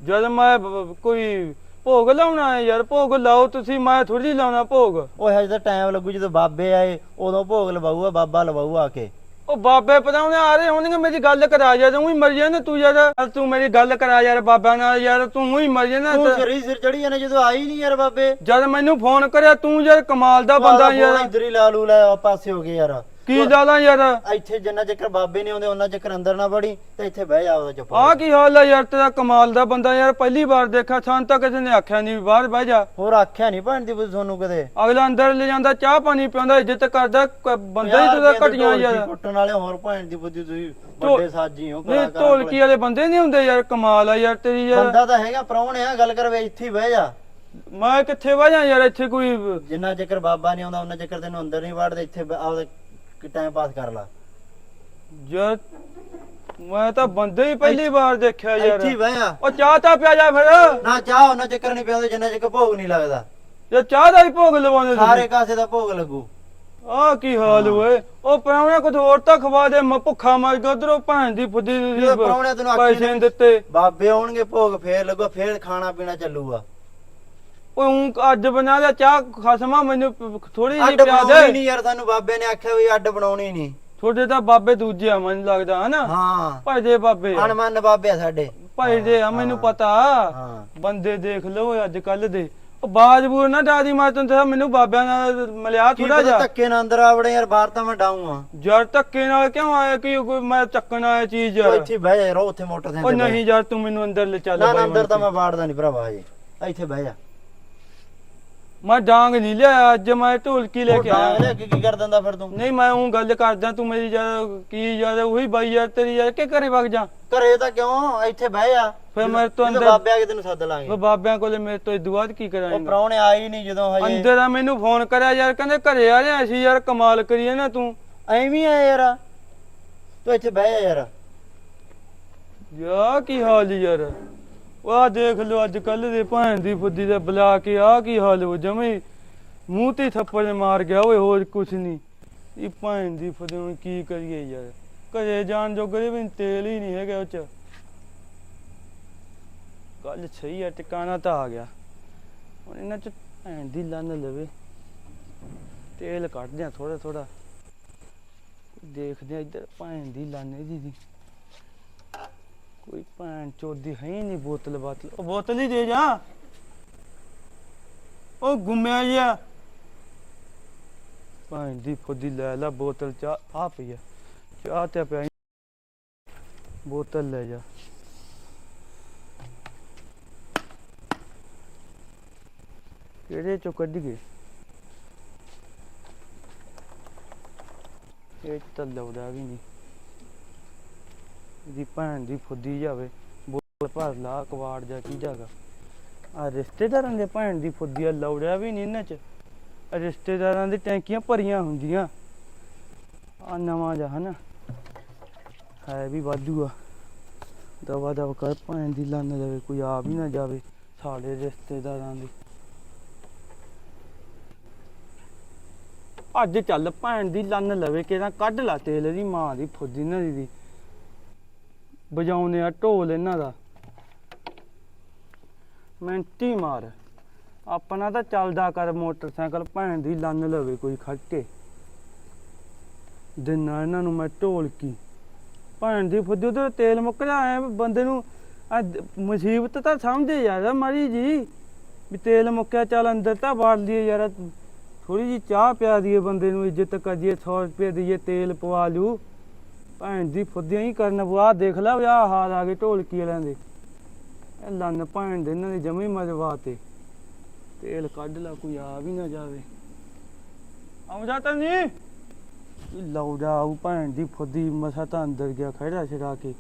ਜਦ ਮੈਂ ਬ- ਬ- ਕੋਈ ਭੋਗ ਲਾਉਣਾ ਹੈ ਯਾਰ ਭੋਗ ਲਾਓ ਤੁਸੀਂ ਮੈਂ ਥੋੜੀ ਲਾਉਣਾ ਭੋਗ। ਉਹ ਹਜੇ ਤਾਂ ਟਾਈਮ ਲੱਗੂ ਜਦੋਂ ਬਾਬੇ ਆਏ ਉਦੋਂ ਭੋਗ ਲਵਾਊਗਾ ਬਾਬਾ ਲਵਾਊ ਆ ਕੇ। ਉਹ ਬਾਬੇ ਪਰਾਉਣੇ ਆ ਰਹੇ ਹੋਣਗੇ ਮੇਰੀ ਗੱਲ ਕਰਾ ਯਾਰ ਤੂੰ ਹੀ ਮਰ ਜਾ ਨਾ ਤੂੰ ਯਾਰ। ਤੂੰ ਮੇਰੀ ਗੱਲ ਕਰਾ ਯਾਰ ਬਾਬਾ ਨਾਲ ਯਾਰ ਤੂੰ ਹੀ ਮਰ ਜਾ ਨਾ ਤੂੰ ਸਿਰ ਸਿਰ ਚੜੀ ਜਾਣੇ ਜਦੋਂ ਆਈ ਨਹੀਂ ਯਾਰ ਬਾਬੇ। ਜਦ ਮੈਨੂੰ ਫੋਨ ਕਰਿਆ ਤੂੰ ਯਾਰ ਕਮਾਲ ਦਾ ਬੰਦਾ ਯਾਰ। ਇਧਰ ਹੀ ਲਾ ਲੂ ਲੈ ਆ ਪਾਸੇ ਹੋ ਗਏ ਯਾਰ। ਕੀ ਲਾਲਾ ਯਾਰ? ਇੱਥੇ ਜਿੰਨਾ ਚੱਕਰ ਬਾਬੇ ਨਹੀਂ ਆਉਂਦੇ ਉਹਨਾਂ ਚੱਕਰ ਅੰਦਰ ਨਾ ਵੜੀ ਤੇ ਇੱਥੇ ਬਹਿ ਜਾ ਉਹਦਾ ਚੁੱਪ ਆ ਕੀ ਹਾਲ ਹੈ ਯਾਰ ਤੇਰਾ ਕਮਾਲ ਦਾ ਬੰਦਾ ਯਾਰ ਪਹਿਲੀ ਵਾਰ ਦੇਖਿਆ ਸਾਨੂੰ ਤਾਂ ਕਿਸੇ ਨੇ ਆਖਿਆ ਨਹੀਂ ਬਾਹਰ ਬਹਿ ਜਾ। ਹੋਰ ਆਖਿਆ ਨਹੀਂ ਭੈਣ ਦੀ ਤੁਹਾਨੂੰ ਕਦੇ। ਅਗਲਾ ਅੰਦਰ ਲੈ ਜਾਂਦਾ ਚਾਹ ਪਾਣੀ ਪਿਆਉਂਦਾ ਇੱਜ਼ਤ ਕਰਦਾ ਕ- ਬੰਦਾ ਹੀ ਤੇਰਾ ਘਟੀਆਂ ਯਾਰ। ਕੁੱਟਣ ਵਾਲੇ ਹੋਰ ਭੈਣ ਦੀ ਬੁੱਧੀ ਤੁਸੀਂ ਵੱਡੇ ਸਾਜੀ ਹੋ ਨਹੀਂ ਕਲਾਕਾਰ ਢੋਲਕੀ ਵਾਲੇ ਬੰਦੇ ਨਹੀਂ ਹੁੰਦੇ ਯਾਰ ਕਮਾਲ ਆ ਯਾਰ ਤੇਰੀ ਯਾਰ। ਬੰਦਾ ਤਾਂ ਹੈਗਾ ਪ੍ਰਾਹੁਣੇ ਆ ਗੱਲ ਕਰ ਵੇ ਇੱਥੇ ਹੀ ਬਹਿ ਜਾ। ਮੈਂ ਕਿੱਥੇ ਬਹਿ ਜਾ ਯਾਰ ਇੱਥੇ ਕੋਈ ਜਿੰਨਾ ਚੱਕਰ ਬਾਬਾ ਨਹੀਂ ਆਉਂਦਾ ਉਹਨਾਂ ਚੱਕਰ ਤੈਨੂੰ ਅੰਦਰ ਨਹੀਂ ਵੜਦੇ ਇੱਥੇ ਬ- ਆਪਦਾ ਟਾਈਮ ਪਾਸ ਕਰ ਲਾ। ਯਾਰ ਮੈਂ ਤਾਂ ਬੰਦੇ ਹੀ ਪਹਿਲੀ ਵਾਰ ਦੇਖਿਆ ਯਾਰ। ਇੱਥੇ ਹੀ ਬਹਿ ਜਾ। ਉਹ ਚਾਹ ਤਾਂ ਪਿਆ ਜਾ ਫਿਰ। ਨਾ ਚਾਹ ਉਹਨਾਂ ਚੱਕਰ ਨਹੀਂ ਪਿਆਉਂਦੇ ਜਿੰਨਾ ਚੱਕਰ ਭੋਗ ਨਹੀਂ ਲੱਗਦਾ। ਜੇ ਚਾਹ ਦਾ ਹੀ ਭੋਗ ਲਵਾਉਂਦੇ ਸਾਰੇ ਕਾਸੇ ਦਾ ਭੋਗ ਲੱਗੂ। ਆ ਕੀ ਹਾਲ ਓਏ। ਉਹ ਪ੍ਰਾਹੁਣਾ ਕੁਝ ਹੋਰ ਤਾਂ ਖਵਾ ਦੇ ਮੈਂ ਭੁੱਖਾ ਮਰ ਗਿਆ ਉਧਰੋਂ ਭੈਣ ਦੀ ਫੁੱਦੀ ਜਦੋਂ ਪ੍ਰਾਹੁਣੇ ਤੈਨੂੰ ਆਖੀ ਪੈਸੇ ਨੀ ਦਿੱਤੇ। ਬਾਬੇ ਆਉਣਗੇ ਭੋਗ ਫੇਰ ਲੱਗੂ ਫੇਰ ਖਾਣਾ ਪੀਣਾ ਚੱਲੂਗਾ। ਓਏ ਊਂ ਅੱਜ ਬਣਾ ਲਿਆ ਚਾਹ ਖਸਮਾ ਮੈਨੂੰ ਥੋੜੀ ਜਿਹੀ ਅੱਡ ਪਿਆ ਬਣਾਉਣੀ ਦੇ ਨਹੀਂ ਯਾਰ ਸਾਨੂੰ ਬਾਬੇ ਨੇ ਆਖਿਆ ਵੀ ਅੱਡ ਬਣਾਉਣੀ ਨਹੀਂ ਤੁਹਾਡੇ ਤਾਂ ਬਾਬੇ ਦੂਜੇ ਆ ਮੈਨੂੰ ਲੱਗਦਾ ਹਨਾ? ਹਾਂ। ਭਾਈ ਦੇ ਬਾਬੇ। ਅਣਮਨ ਬਾਬੇ ਆ ਸਾਡੇ। ਭਾਈ ਦੇ ਆ ਮੈਨੂੰ ਪਤਾ। ਹਾਂ। ਬੰਦੇ ਦੇਖ ਲਓ ਅੱਜ ਕੱਲ ਦੇ। ਉਹ ਬਾਜਬੂਰ ਨਾ ਡਾਦੀ ਮੈਂ ਤੈਨੂੰ ਦੱਸਾਂ ਮੈਨੂੰ ਬਾਬਿਆਂ ਨਾਲ ਮਿਲਿਆ ਕੀ ਥੋੜਾ ਪਤਾ ਜਿਹਾ। ਧੱਕੇ ਨਾਲ ਅੰਦਰ ਆਵੜੇ ਯਾਰ ਬਾਹਰ ਤਾਂ ਮੈਂ ਡਾਊਂ ਆ। ਯਾਰ ਧੱਕੇ ਨਾਲ ਕਿਉਂ ਆਇਆ? ਕਿ ਕੋਈ ਮੈਂ ਚੱਕਣ ਆਇਆ ਚੀਜ਼ ਤੂੰ ਯਾਰ ਇੱਥੇ ਬਹਿ ਜਾ ਰੋ ਉੱਥੇ ਉਹ ਮੋਟਰਸਾਈਕਲ ਤੇ ਨਹੀਂ ਯਾਰ ਤੂੰ ਮੈਨੂੰ ਅੰਦਰ ਲੈ ਚੱਲ ਨਾ ਨਾ ਬਾਈ ਅੰਦਰ ਤਾਂ। ਮੈਂ ਬਾੜਦਾ ਨਹੀਂ ਭਰਾਵਾ ਹਜੇ। ਇੱਥੇ ਬਹਿ ਜਾ। ਮੈਂ ਡਾਂਗ ਨਹੀਂ ਲਿਆ ਅੱਜ ਮੈਂ ਢੋਲਕੀ ਲੈ ਉਹ ਕੇ ਡਾਂਗ ਆਇਆ। ਲਿਆ ਕੇ ਕੀ ਕਰ ਦਿੰਦਾ ਫਿਰ ਤੂੰ? ਨਹੀਂ ਮੈਂ ਉਹ ਗੱਲ ਕਰਦਾ ਤੂੰ ਮੇਰੀ ਯਾਰ ਕੀ ਯਾਰ ਉਹੀ ਬਾਈ ਯਾਰ ਤੇਰੀ ਯਾਰ ਕਿ ਘਰੇ ਵਗ ਜਾ? ਘਰੇ ਤਾਂ ਕਿਉਂ? ਇੱਥੇ ਬਹਿ ਜਾ। ਫਿਰ ਮੈਂ ਤੋਂ ਅੰਦਰ ਬਾਬੇ ਆ ਕੇ ਤੈਨੂੰ ਸੱਦ ਲਾਂਗੇ। ਉਹ ਬਾਬਿਆਂ ਕੋਲੇ ਮੇਰੇ ਤੋਂ ਬਾਅਦ ਕੀ ਉਹ ਕਰਾਂਗਾ ਪ੍ਰਾਹੁਣੇ ਆਏ ਨਹੀਂ ਜਦੋਂ ਹਜੇ। ਅੰਦਰ ਆ ਮੈਨੂੰ ਫੋਨ ਕਰਿਆ ਯਾਰ ਕਹਿੰਦੇ ਘਰੇ ਆ ਰਿਹਾ ਸੀ ਯਾਰ ਕਮਾਲ ਕਰੀਏ ਨਾ ਤੂੰ। ਐਵੇਂ ਆ ਯਾਰ। ਤੂੰ ਇੱਥੇ ਬਹਿ ਜਾ ਯਾਰ। ਯਾ ਕੀ ਹਾਲ ਯਾਰ? ਉਹ ਦੇਖ ਲਓ, ਅੱਜ ਕੱਲ ਦੇ ਭੈਣ ਦੀ ਫੁੱਦੀ ਦੇ ਬੁਲਾ ਕੇ ਆ ਕੀ ਹਾਲ ਹੋ ਜਮੇ। ਮੂੰਹ ਤੇ ਥੱਪੜ ਮਾਰ ਗਿਆ, ਓਏ ਹੋਰ ਕੁਛ ਨਹੀਂ ਇਹ ਭੈਣ ਦੀ ਫੁੱਦੀ ਨੂੰ ਕੀ ਕਰੀਏ ਯਾਰ। ਘਰੇ ਜਾਣ ਜੋਗਰੇ ਵੀ ਤੇਲ ਹੀ ਨਹੀਂ ਹੈਗਾ ਉਹ ਚ। ਗੱਲ ਸਹੀ ਆ, ਟਿਕਾਣਾ ਤਾਂ ਆ ਗਿਆ। ਹੁਣ ਇਹਨਾਂ ਚ ਭੈਣ ਦੀ ਲੰਨ ਲਵੇ। ਤੇਲ ਕੱਢਦੇ ਆ ਥੋੜਾ ਥੋੜਾ ਦੇਖਦੇ ਆ ਇੱਧਰ ਭੈਣ ਦੀ ਲੰਨ ਇਹਦੀ ਦੀ ਕੋਈ ਭੈਣ ਚੋਦੀ ਹੈ ਹੀ ਨਹੀਂ ਬੋਤਲ ਬਾਤਲ। ਉਹ ਬੋਤਲ ਹੀ ਦੇ ਜਾ। ਉਹ ਗੁੰਮਿਆ ਜਿਆ ਭੈਣ ਦੀ ਫੁੱਦੀ ਲੈ ਲੈ ਬੋਤਲ ਚਾ ਆ ਪਈ ਆ। ਚਾਹ ਤੇ ਪਿਆ ਬੋਤਲ ਲੈ ਜਾ। ਕਿਹੜੇ ਚੋਂ ਕੱਢ ਗਏ? ਇਹ ਤਾਂ ਲੌੜਾ ਵੀ ਨਹੀਂ। ਦੀ ਭੈਣ ਦੀ ਫੁੱਦੀ ਜਾਵੇ, ਬੋਲ ਭਰ ਲਾ, ਕਵਾੜ ਜਾ ਕੀ ਜਾਗਾ। ਆ ਰਿਸ਼ਤੇਦਾਰਾਂ ਦੇ ਭੈਣ ਦੀ ਫੁੱਦੀ ਆ, ਲੌੜਿਆ ਵੀ ਨਹੀਂ ਇਹਨਾਂ ਚ। ਰਿਸ਼ਤੇਦਾਰਾਂ ਦੀ ਟੈਂਕੀਆਂ ਭਰੀਆਂ ਹੁੰਦੀਆਂ। ਆ ਨਵਾਂ ਜਾ ਹਨਾ। ਹੈ ਵੀ ਵਾਧੂ ਆ। ਦਵਾ ਦਵਾ ਕਰ, ਭੈਣ ਦੀ ਲੰਨ ਲਵੇ ਕੋਈ ਆ ਵੀ ਨਾ ਜਾਵੇ ਸਾਡੇ ਰਿਸ਼ਤੇਦਾਰਾਂ ਦੀ। ਅੱਜ ਚੱਲ ਭੈਣ ਦੀ ਲੰਨ ਲਵੇ ਕਿਹਦਾ ਕੱਢ ਲਾ ਤੇਲ ਦੀ, ਮਾਂ ਦੀ ਫੁੱਦੀ ਨਾ ਦੀ। ਵਜਾਉਨੇ ਆ ਢੋਲ ਇਹਨਾਂ ਦਾ। ਮਿੰਟੀ ਮਾਰ। ਆਪਣਾ ਤਾਂ ਚੱਲਦਾ ਕਰ ਮੋਟਰਸਾਈਕਲ, ਭੈਣ ਦੀ ਲੰਨ ਲਵੇ ਕੋਈ ਖੜ ਕੇ ਦਿਨਾਂ ਇਹਨਾਂ ਨੂੰ ਮੈਂ ਢੋਲ ਕੀ। ਭੈਣ ਦੀ ਫੁੱਦੀ ਉਧਰ ਤੇਲ ਮੁੱਕ ਜਾ ਐ ਬੰਦੇ ਨੂੰ ਆ ਮੁਸੀਬਤ ਤਾਂ ਸਮਝੇ ਯਾਰ ਮਾਰੀ ਜੀ ਵੀ ਤੇਲ ਮੁੱਕਿਆ ਚੱਲ ਅੰਦਰ ਤਾਂ ਵਾੜ ਲਈਏ ਯਾਰ। ਥੋੜੀ ਜੀ ਚਾਹ ਪਿਆ ਦੀਏ ਬੰਦੇ ਨੂੰ, ਇੱਜ਼ਤ ਕਰੀਏ 100 ਰੁਪਏ ਦੀਏ ਤੇਲ ਪਵਾ ਲੂ ਭੈਣ ਦੀ ਫੁੱਦੀਆਂ ਹੀ ਕਰਨ ਬੁਆ ਦੇਖ ਲੈ ਆ ਹਾਲ ਆ ਗਏ ਢੋਲਕੀ ਵਾਲਿਆਂ ਦੇ। ਇਹ ਲੰਨ ਭੈਣ ਦੇ, ਇਹਨਾਂ ਦੇ ਜਮੇ ਮਜਵਾਤੇ ਤੇਲ ਕੱਢ ਲਾ, ਕੋਈ ਆ ਵੀ ਨਾ ਜਾਵੇ। ਆਉ ਜਾ ਤਾਂ ਨਹੀਂ। ਲੌੜਾ ਆਉ ਭੈਣ ਦੀ ਫੁੱਦੀ ਮਸਾ ਤਾਂ ਅੰਦਰ ਗਿਆ ਖੜਾ ਛੜਾ ਕੇ।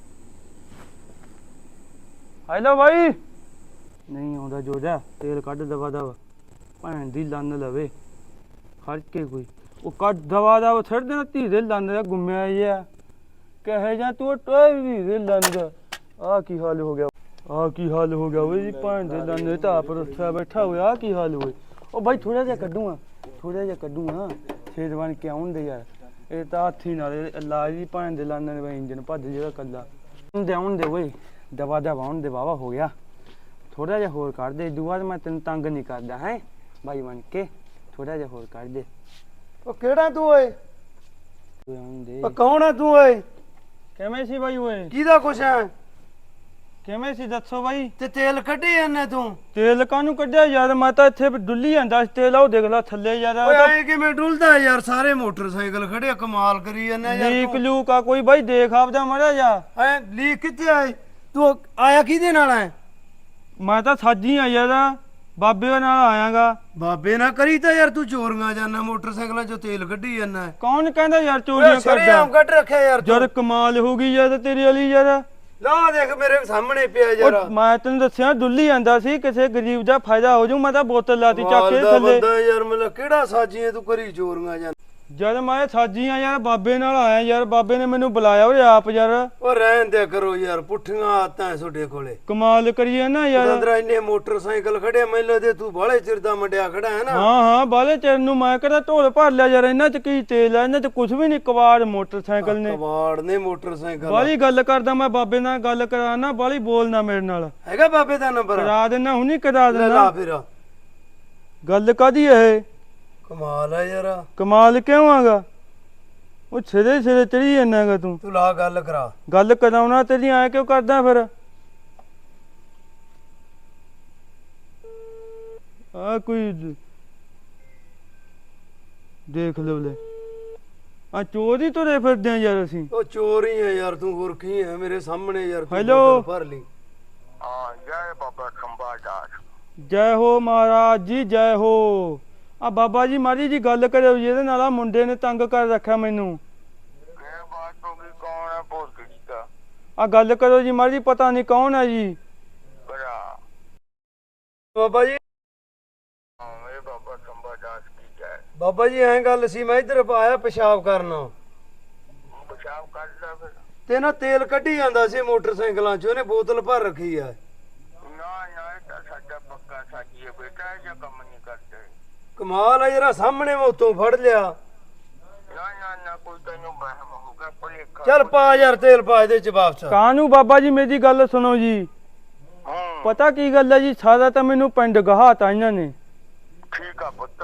ਹੈਲੋ ਭਾਈ ਨਹੀਂ ਆਉਂਦਾ ਜੋਜਾ ਤੇਲ ਕੱਢ ਦਵਾ ਦਵਾ। ਭੈਣ ਦੀ ਲੰਨ ਲਵੇ। ਖੜ ਕੇ ਕੋਈ। ਉਹ ਕੱਢ ਦਵਾ ਦਵਾ ਛੱਡ ਦੇਣਾ ਧੀ ਦੇ ਲੰਨ ਦਾ ਗੁੰਮਿਆ ਜਿਆ ਕਹੇ ਜਾ ਤੂੰ ਟੋਏ ਵੀ ਦੇ ਲੰਨ ਦਾ ਆ ਕੀ ਹਾਲ ਹੋ ਗਿਆ? ਆ ਕੀ ਹਾਲ ਹੋ ਗਿਆ ਓਏ ਜੀ ਭੈਣ ਦੇ ਲੰਨ ਦੇ ਤਾਂ ਪਰ ਉੱਠਿਆ ਬੈਠਾ ਹੋਇਆ ਆ ਕੀ ਹਾਲ ਹੋਏ? ਉਹ ਬਾਈ ਥੋੜਾ ਜਿਹਾ ਕੱਢੂਆ ਥੋੜਾ ਜਿਹਾ ਕੱਢੂਆ ਛੇਦ ਬਣ ਕੇ ਆਉਣ ਦੇ ਯਾਰ। ਇਹ ਤਾਂ ਹੱਥੀ ਨਾਲ ਇਲਾਜ ਦੀ ਭੈਣ ਦੇ ਲੰਨ ਦੇ ਇੰਜਨ ਭੱਜ ਜਿਹੜਾ ਕੱਲਾ ਹੁੰਦੇ ਆਉਣ ਦੇ ਓਏ ਦਵਾ ਦਵਾ ਦੇ ਵਾਵਾ ਹੋ ਗਿਆ। ਥੋੜਾ ਜਿਹਾ ਹੋਰ ਕਰ ਦੇ ਦੁਆ ਮੈਂ ਤੈਨੂੰ ਤੰਗ ਨਹੀਂ ਕਰਦਾ ਹੈ? ਬਾਈ ਬਣ ਕੇ ਥੋੜਾ ਜਿਹਾ ਹੋਰ ਕਰ ਦੇ। ਉਹ ਕਿਹੜਾ ਤੂੰ ਓਏ? ਤੂੰ ਉਹ ਕੌਣ ਆ ਤੂੰ ਓਏ? ਕਿਵੇਂ ਸੀ ਬਾਈ ਓਏ? ਕਿਹਦਾ ਕੁਛ ਹੈ? ਕਿਵੇਂ ਸੀ ਦੱਸੋ ਬਾਈ? ਤੇ ਤੇਲ ਕੱਢੀ ਜਾਂਦੇ ਤੂੰ? ਤੇਲ ਕਾਹਨੂੰ ਕੱਢਿਆ ਯਾਰ? ਮੈਂ ਤਾਂ ਇੱਥੇ ਡੁੱਲੀ ਜਾਂਦਾ ਸੀ ਤੇਲ ਆਓ ਦੇਖ ਲੈ ਥੱਲੇ ਯਾਰ ਓਏ ਐ ਕਿਵੇਂ ਡੁੱਲਦਾ ਯਾਰ? ਸਾਰੇ ਮੋਟਰਸਾਈਕਲ ਖੜੇ ਆ, ਕਮਾਲ ਕਰੀ ਜਾਂਦੇ ਯਾਰ ਲੀਕ ਤੂੰ। ਲੂਕ ਆ ਕੋਈ ਬਾਈ ਦੇਖ ਆਪਦਾ ਮੜਾ ਜਾ ਐ ਲੀਕ ਕਿੱਥੇ ਆਏ ਤੂੰ ਆਇਆ ਕਿਹਦੇ ਨਾਲ ਐ ਮੈਂ ਤਾਂ ਸਾਜੀ ਆ ਯਾਰ। ਬਾਬੇ ਨਾਲ ਆਇਆਗਾ। ਬਾਬੇ ਨਾ ਕਰੀ ਤਾਂ ਯਾਰ ਤੂੰ ਚੋਰੀਆਂ ਜਾਣਾ ਮੋਟਰਸਾਈਕਲਾਂ 'ਚੋਂ ਤੇਲ ਕੱਢੀ ਜਾਂਦਾ ਕੌਣ ਕਹਿੰਦਾ ਯਾਰ ਚੋਰੀਆਂ ਸ਼ਰੇਆਮ ਕਰਦਾ? ਕੱਢ ਰੱਖਿਆ ਯਾਰ ਤੂੰ। ਯਾਰ ਕਮਾਲ ਹੋ ਗਈ ਯਾਰ ਤੇਰੀ ਵਾਲੀ ਯਾਰ। ਲਾ ਦੇਖ ਮੇਰੇ ਸਾਹਮਣੇ ਪਿਆ ਯਾਰ ਉਹ ਮੈਂ ਤੈਨੂੰ ਦੱਸਿਆ ਡੁੱਲੀ ਜਾਂਦਾ ਸੀ ਕਿਸੇ ਗਰੀਬ ਦਾ ਫਾਇਦਾ ਹੋ ਜੂ ਮੈਂ ਤਾਂ ਬੋਤਲ ਲਾਤੀ ਚੱਕ ਕੇ ਥੱਲੇ। ਬੰਦਾ ਯਾਰ ਮਤਲਬ ਕਿਹੜਾ ਸਾਜੀਆਂ ਤੂੰ ਕਰੀ ਚੋਰੀਆਂ ਜਾਂ ਜਦ ਮੈਂ ਸਾਜੀ ਆ ਯਾਰ ਬਾਬੇ ਨਾਲ ਆਇਆ ਯਾਰ ਬਾਬੇ ਨੇ ਮੈਨੂੰ ਬੁਲਾਇਆ ਓਏ ਆਪ ਯਾਰ। ਉਹ ਰਹਿਣ ਦਿਆ ਕਰੋ ਯਾਰ ਪੁੱਠੀਆਂ ਆਤਾਂ ਐ ਤੁਹਾਡੇ ਕੋਲੇ। ਕਮਾਲ ਕਰੀਏ ਨਾ ਯਾਰ। ਅੰਦਰ ਇੰਨੇ ਮੋਟਰਸਾਈਕਲ ਖੜੇ ਮੈਨੂੰ ਲੱਗਦਾ ਤੂੰ ਬਾਹਲੇ ਚਿਰ ਦਾ ਮੰਡਿਆ ਖੜਾ ਹੈ ਨਾ। ਹਾਂ ਹਾਂ ਬਾਲੇ ਚਿਰ ਨੂੰ ਮੈਂ ਕਿਹੜਾ ਢੋਲ ਭਰ ਲਿਆ ਯਾਰ ਇਹਨਾਂ ਚ ਕੀ ਤੇਲ ਆ ਇਹਨਾਂ ਚ ਕੁਝ ਵੀ ਨਹੀਂ ਕਵਾੜ ਮੋਟਰਸਾਈਕਲ ਨੇ। ਕਬਾੜ ਨੇ ਮੋਟਰਸਾਈਕਲ। ਬਾਲੀ ਗੱਲ ਕਰਦਾ ਮੈਂ ਬਾਬੇ ਨਾਲ ਗੱਲ ਕਰਾਣਾ ਬਾਲੀ ਬੋਲਣਾ ਮੇਰੇ ਨਾਲ। ਹੈਗਾ ਬਾਬੇ ਦਾ ਨੰਬਰ? ਕਰਾ ਦੇਣਾ ਹੁਣੀ ਕਰਾ ਲੈ ਲਾ ਦੇਣਾ ਫਿਰ। ਗੱਲ ਕਾਦੀ ਇਹ? ਕਮਾਲ ਆ ਯਾਰ। ਕਮਾਲ ਕਿਉਂ ਆਗਾ? ਉਹ ਸਿਰੇ ਸਿਰੇ ਚੜੀ ਜਾਂਦਾਗਾ ਤੂੰ। ਤੂੰ ਲਾ ਗੱਲ ਕਰਾ। ਗੱਲ ਕਰਾਉਣਾ ਤੇਰੀ ਐ ਕਿਉਂ ਕਰਦਾ ਫਿਰ? ਆ ਕੋਈ ਦੇਖ ਲਓ ਲੈ। ਆ ਚੋਰੀ ਤੁਰੇ ਫਿਰਦੇ ਆ ਯਾਰ ਅਸੀਂ। ਉਹ ਚੋਰ ਹੀ ਆ ਯਾਰ ਤੂੰ ਹੋਰ ਕੀ ਹੈ ਮੇਰੇ ਸਾਹਮਣੇ ਯਾਰ ਤੂੰ ਹੈਲੋ। ਬੋਤਲ ਭਰ ਲਈ। ਹਾਂ ਜੈ ਬਾਬਾ ਖੰਬਾ ਦਾਸ ਜੈ ਹੋ ਮਹਾਰਾਜ ਜੀ ਜੈ ਹੋ। ਆ ਬਾਬਾ ਜੀ ਮਾਰੀ ਜੀ ਗੱਲ ਕਰਿਓ ਜੀ, ਇਹਦੇ ਨਾਲ ਆ ਮੁੰਡੇ ਨੇ ਤੰਗ ਕਰ ਰੱਖਿਆ ਮੈਨੂੰ। ਇਹ ਬਾਤ ਹੋ ਗਈ ਕੌਣ ਹੈ ਬੋਲ ਦਾ ਆ ਗੱਲ ਕਰੋ ਜੀ ਮਾਰੀ ਪਤਾ ਨਹੀਂ ਕੌਣ ਹੈ ਜੀ। ਬੜਾ ਬਾਬਾ ਜੀ। ਹਾਂ ਇਹ ਬਾਬਾ ਖੰਬਾ ਦਾਸ ਕੀ ਜੈ ਬਾਬਾ ਜੀ ਐਂ ਗੱਲ ਸੀ ਮੈਂ ਇੱਧਰ ਆਇਆ ਪਿਸ਼ਾਬ ਕਰਨ। ਬਚਾਵ ਕਰ ਲੈ ਫਿਰ। ਤੇ ਨਾ ਤੇਲ ਕੱਢੀ ਜਾਂਦਾ ਸੀ ਮੋਟਰਸਾਈਕਲਾਂ 'ਚ ਉਹਨੇ ਬੋਤਲ ਭਰ ਰੱਖੀ ਆ ਨਾ ਨਾ ਇਹ ਤਾਂ ਸਾਡਾ ਪੱਕਾ ਸਾਜੀ ਹੈ ਬੇਟਾ ਇਹ ਜਿਹਾ ਕੰਮ ਨਹੀਂ ਕਰਦੇ ਕਮਾਲ ਆ ਯਾਰ ਸਾਹਮਣੇ ਮੈਂ ਉੱਤੋਂ ਫੜ ਲਿਆ। ਨਾ ਨਾ ਨਾ ਕੋਈ ਤੈਨੂੰ ਬਹਿਮ ਹੋਗਾ ਭੁਲੇਖਾ ਚੱਲ ਪਾ ਯਾਰ ਤੇਲ ਪਾ ਇਹਦੇ 'ਚ ਵਾਪਸ। ਕਾਹਨੂੰ ਬਾਬਾ ਜੀ ਮੇਰੀ ਗੱਲ ਸੁਣੋ ਜੀ। ਹਾਂ। ਪਤਾ ਕੀ ਗੱਲ ਹੈ ਜੀ ਸਾਰਾ ਤਾਂ ਮੈਨੂੰ ਪਿੰਡ ਗਹਾਤਾ ਇਹਨਾਂ ਨੇ। ਠੀਕ ਆ ਪੁੱਤ।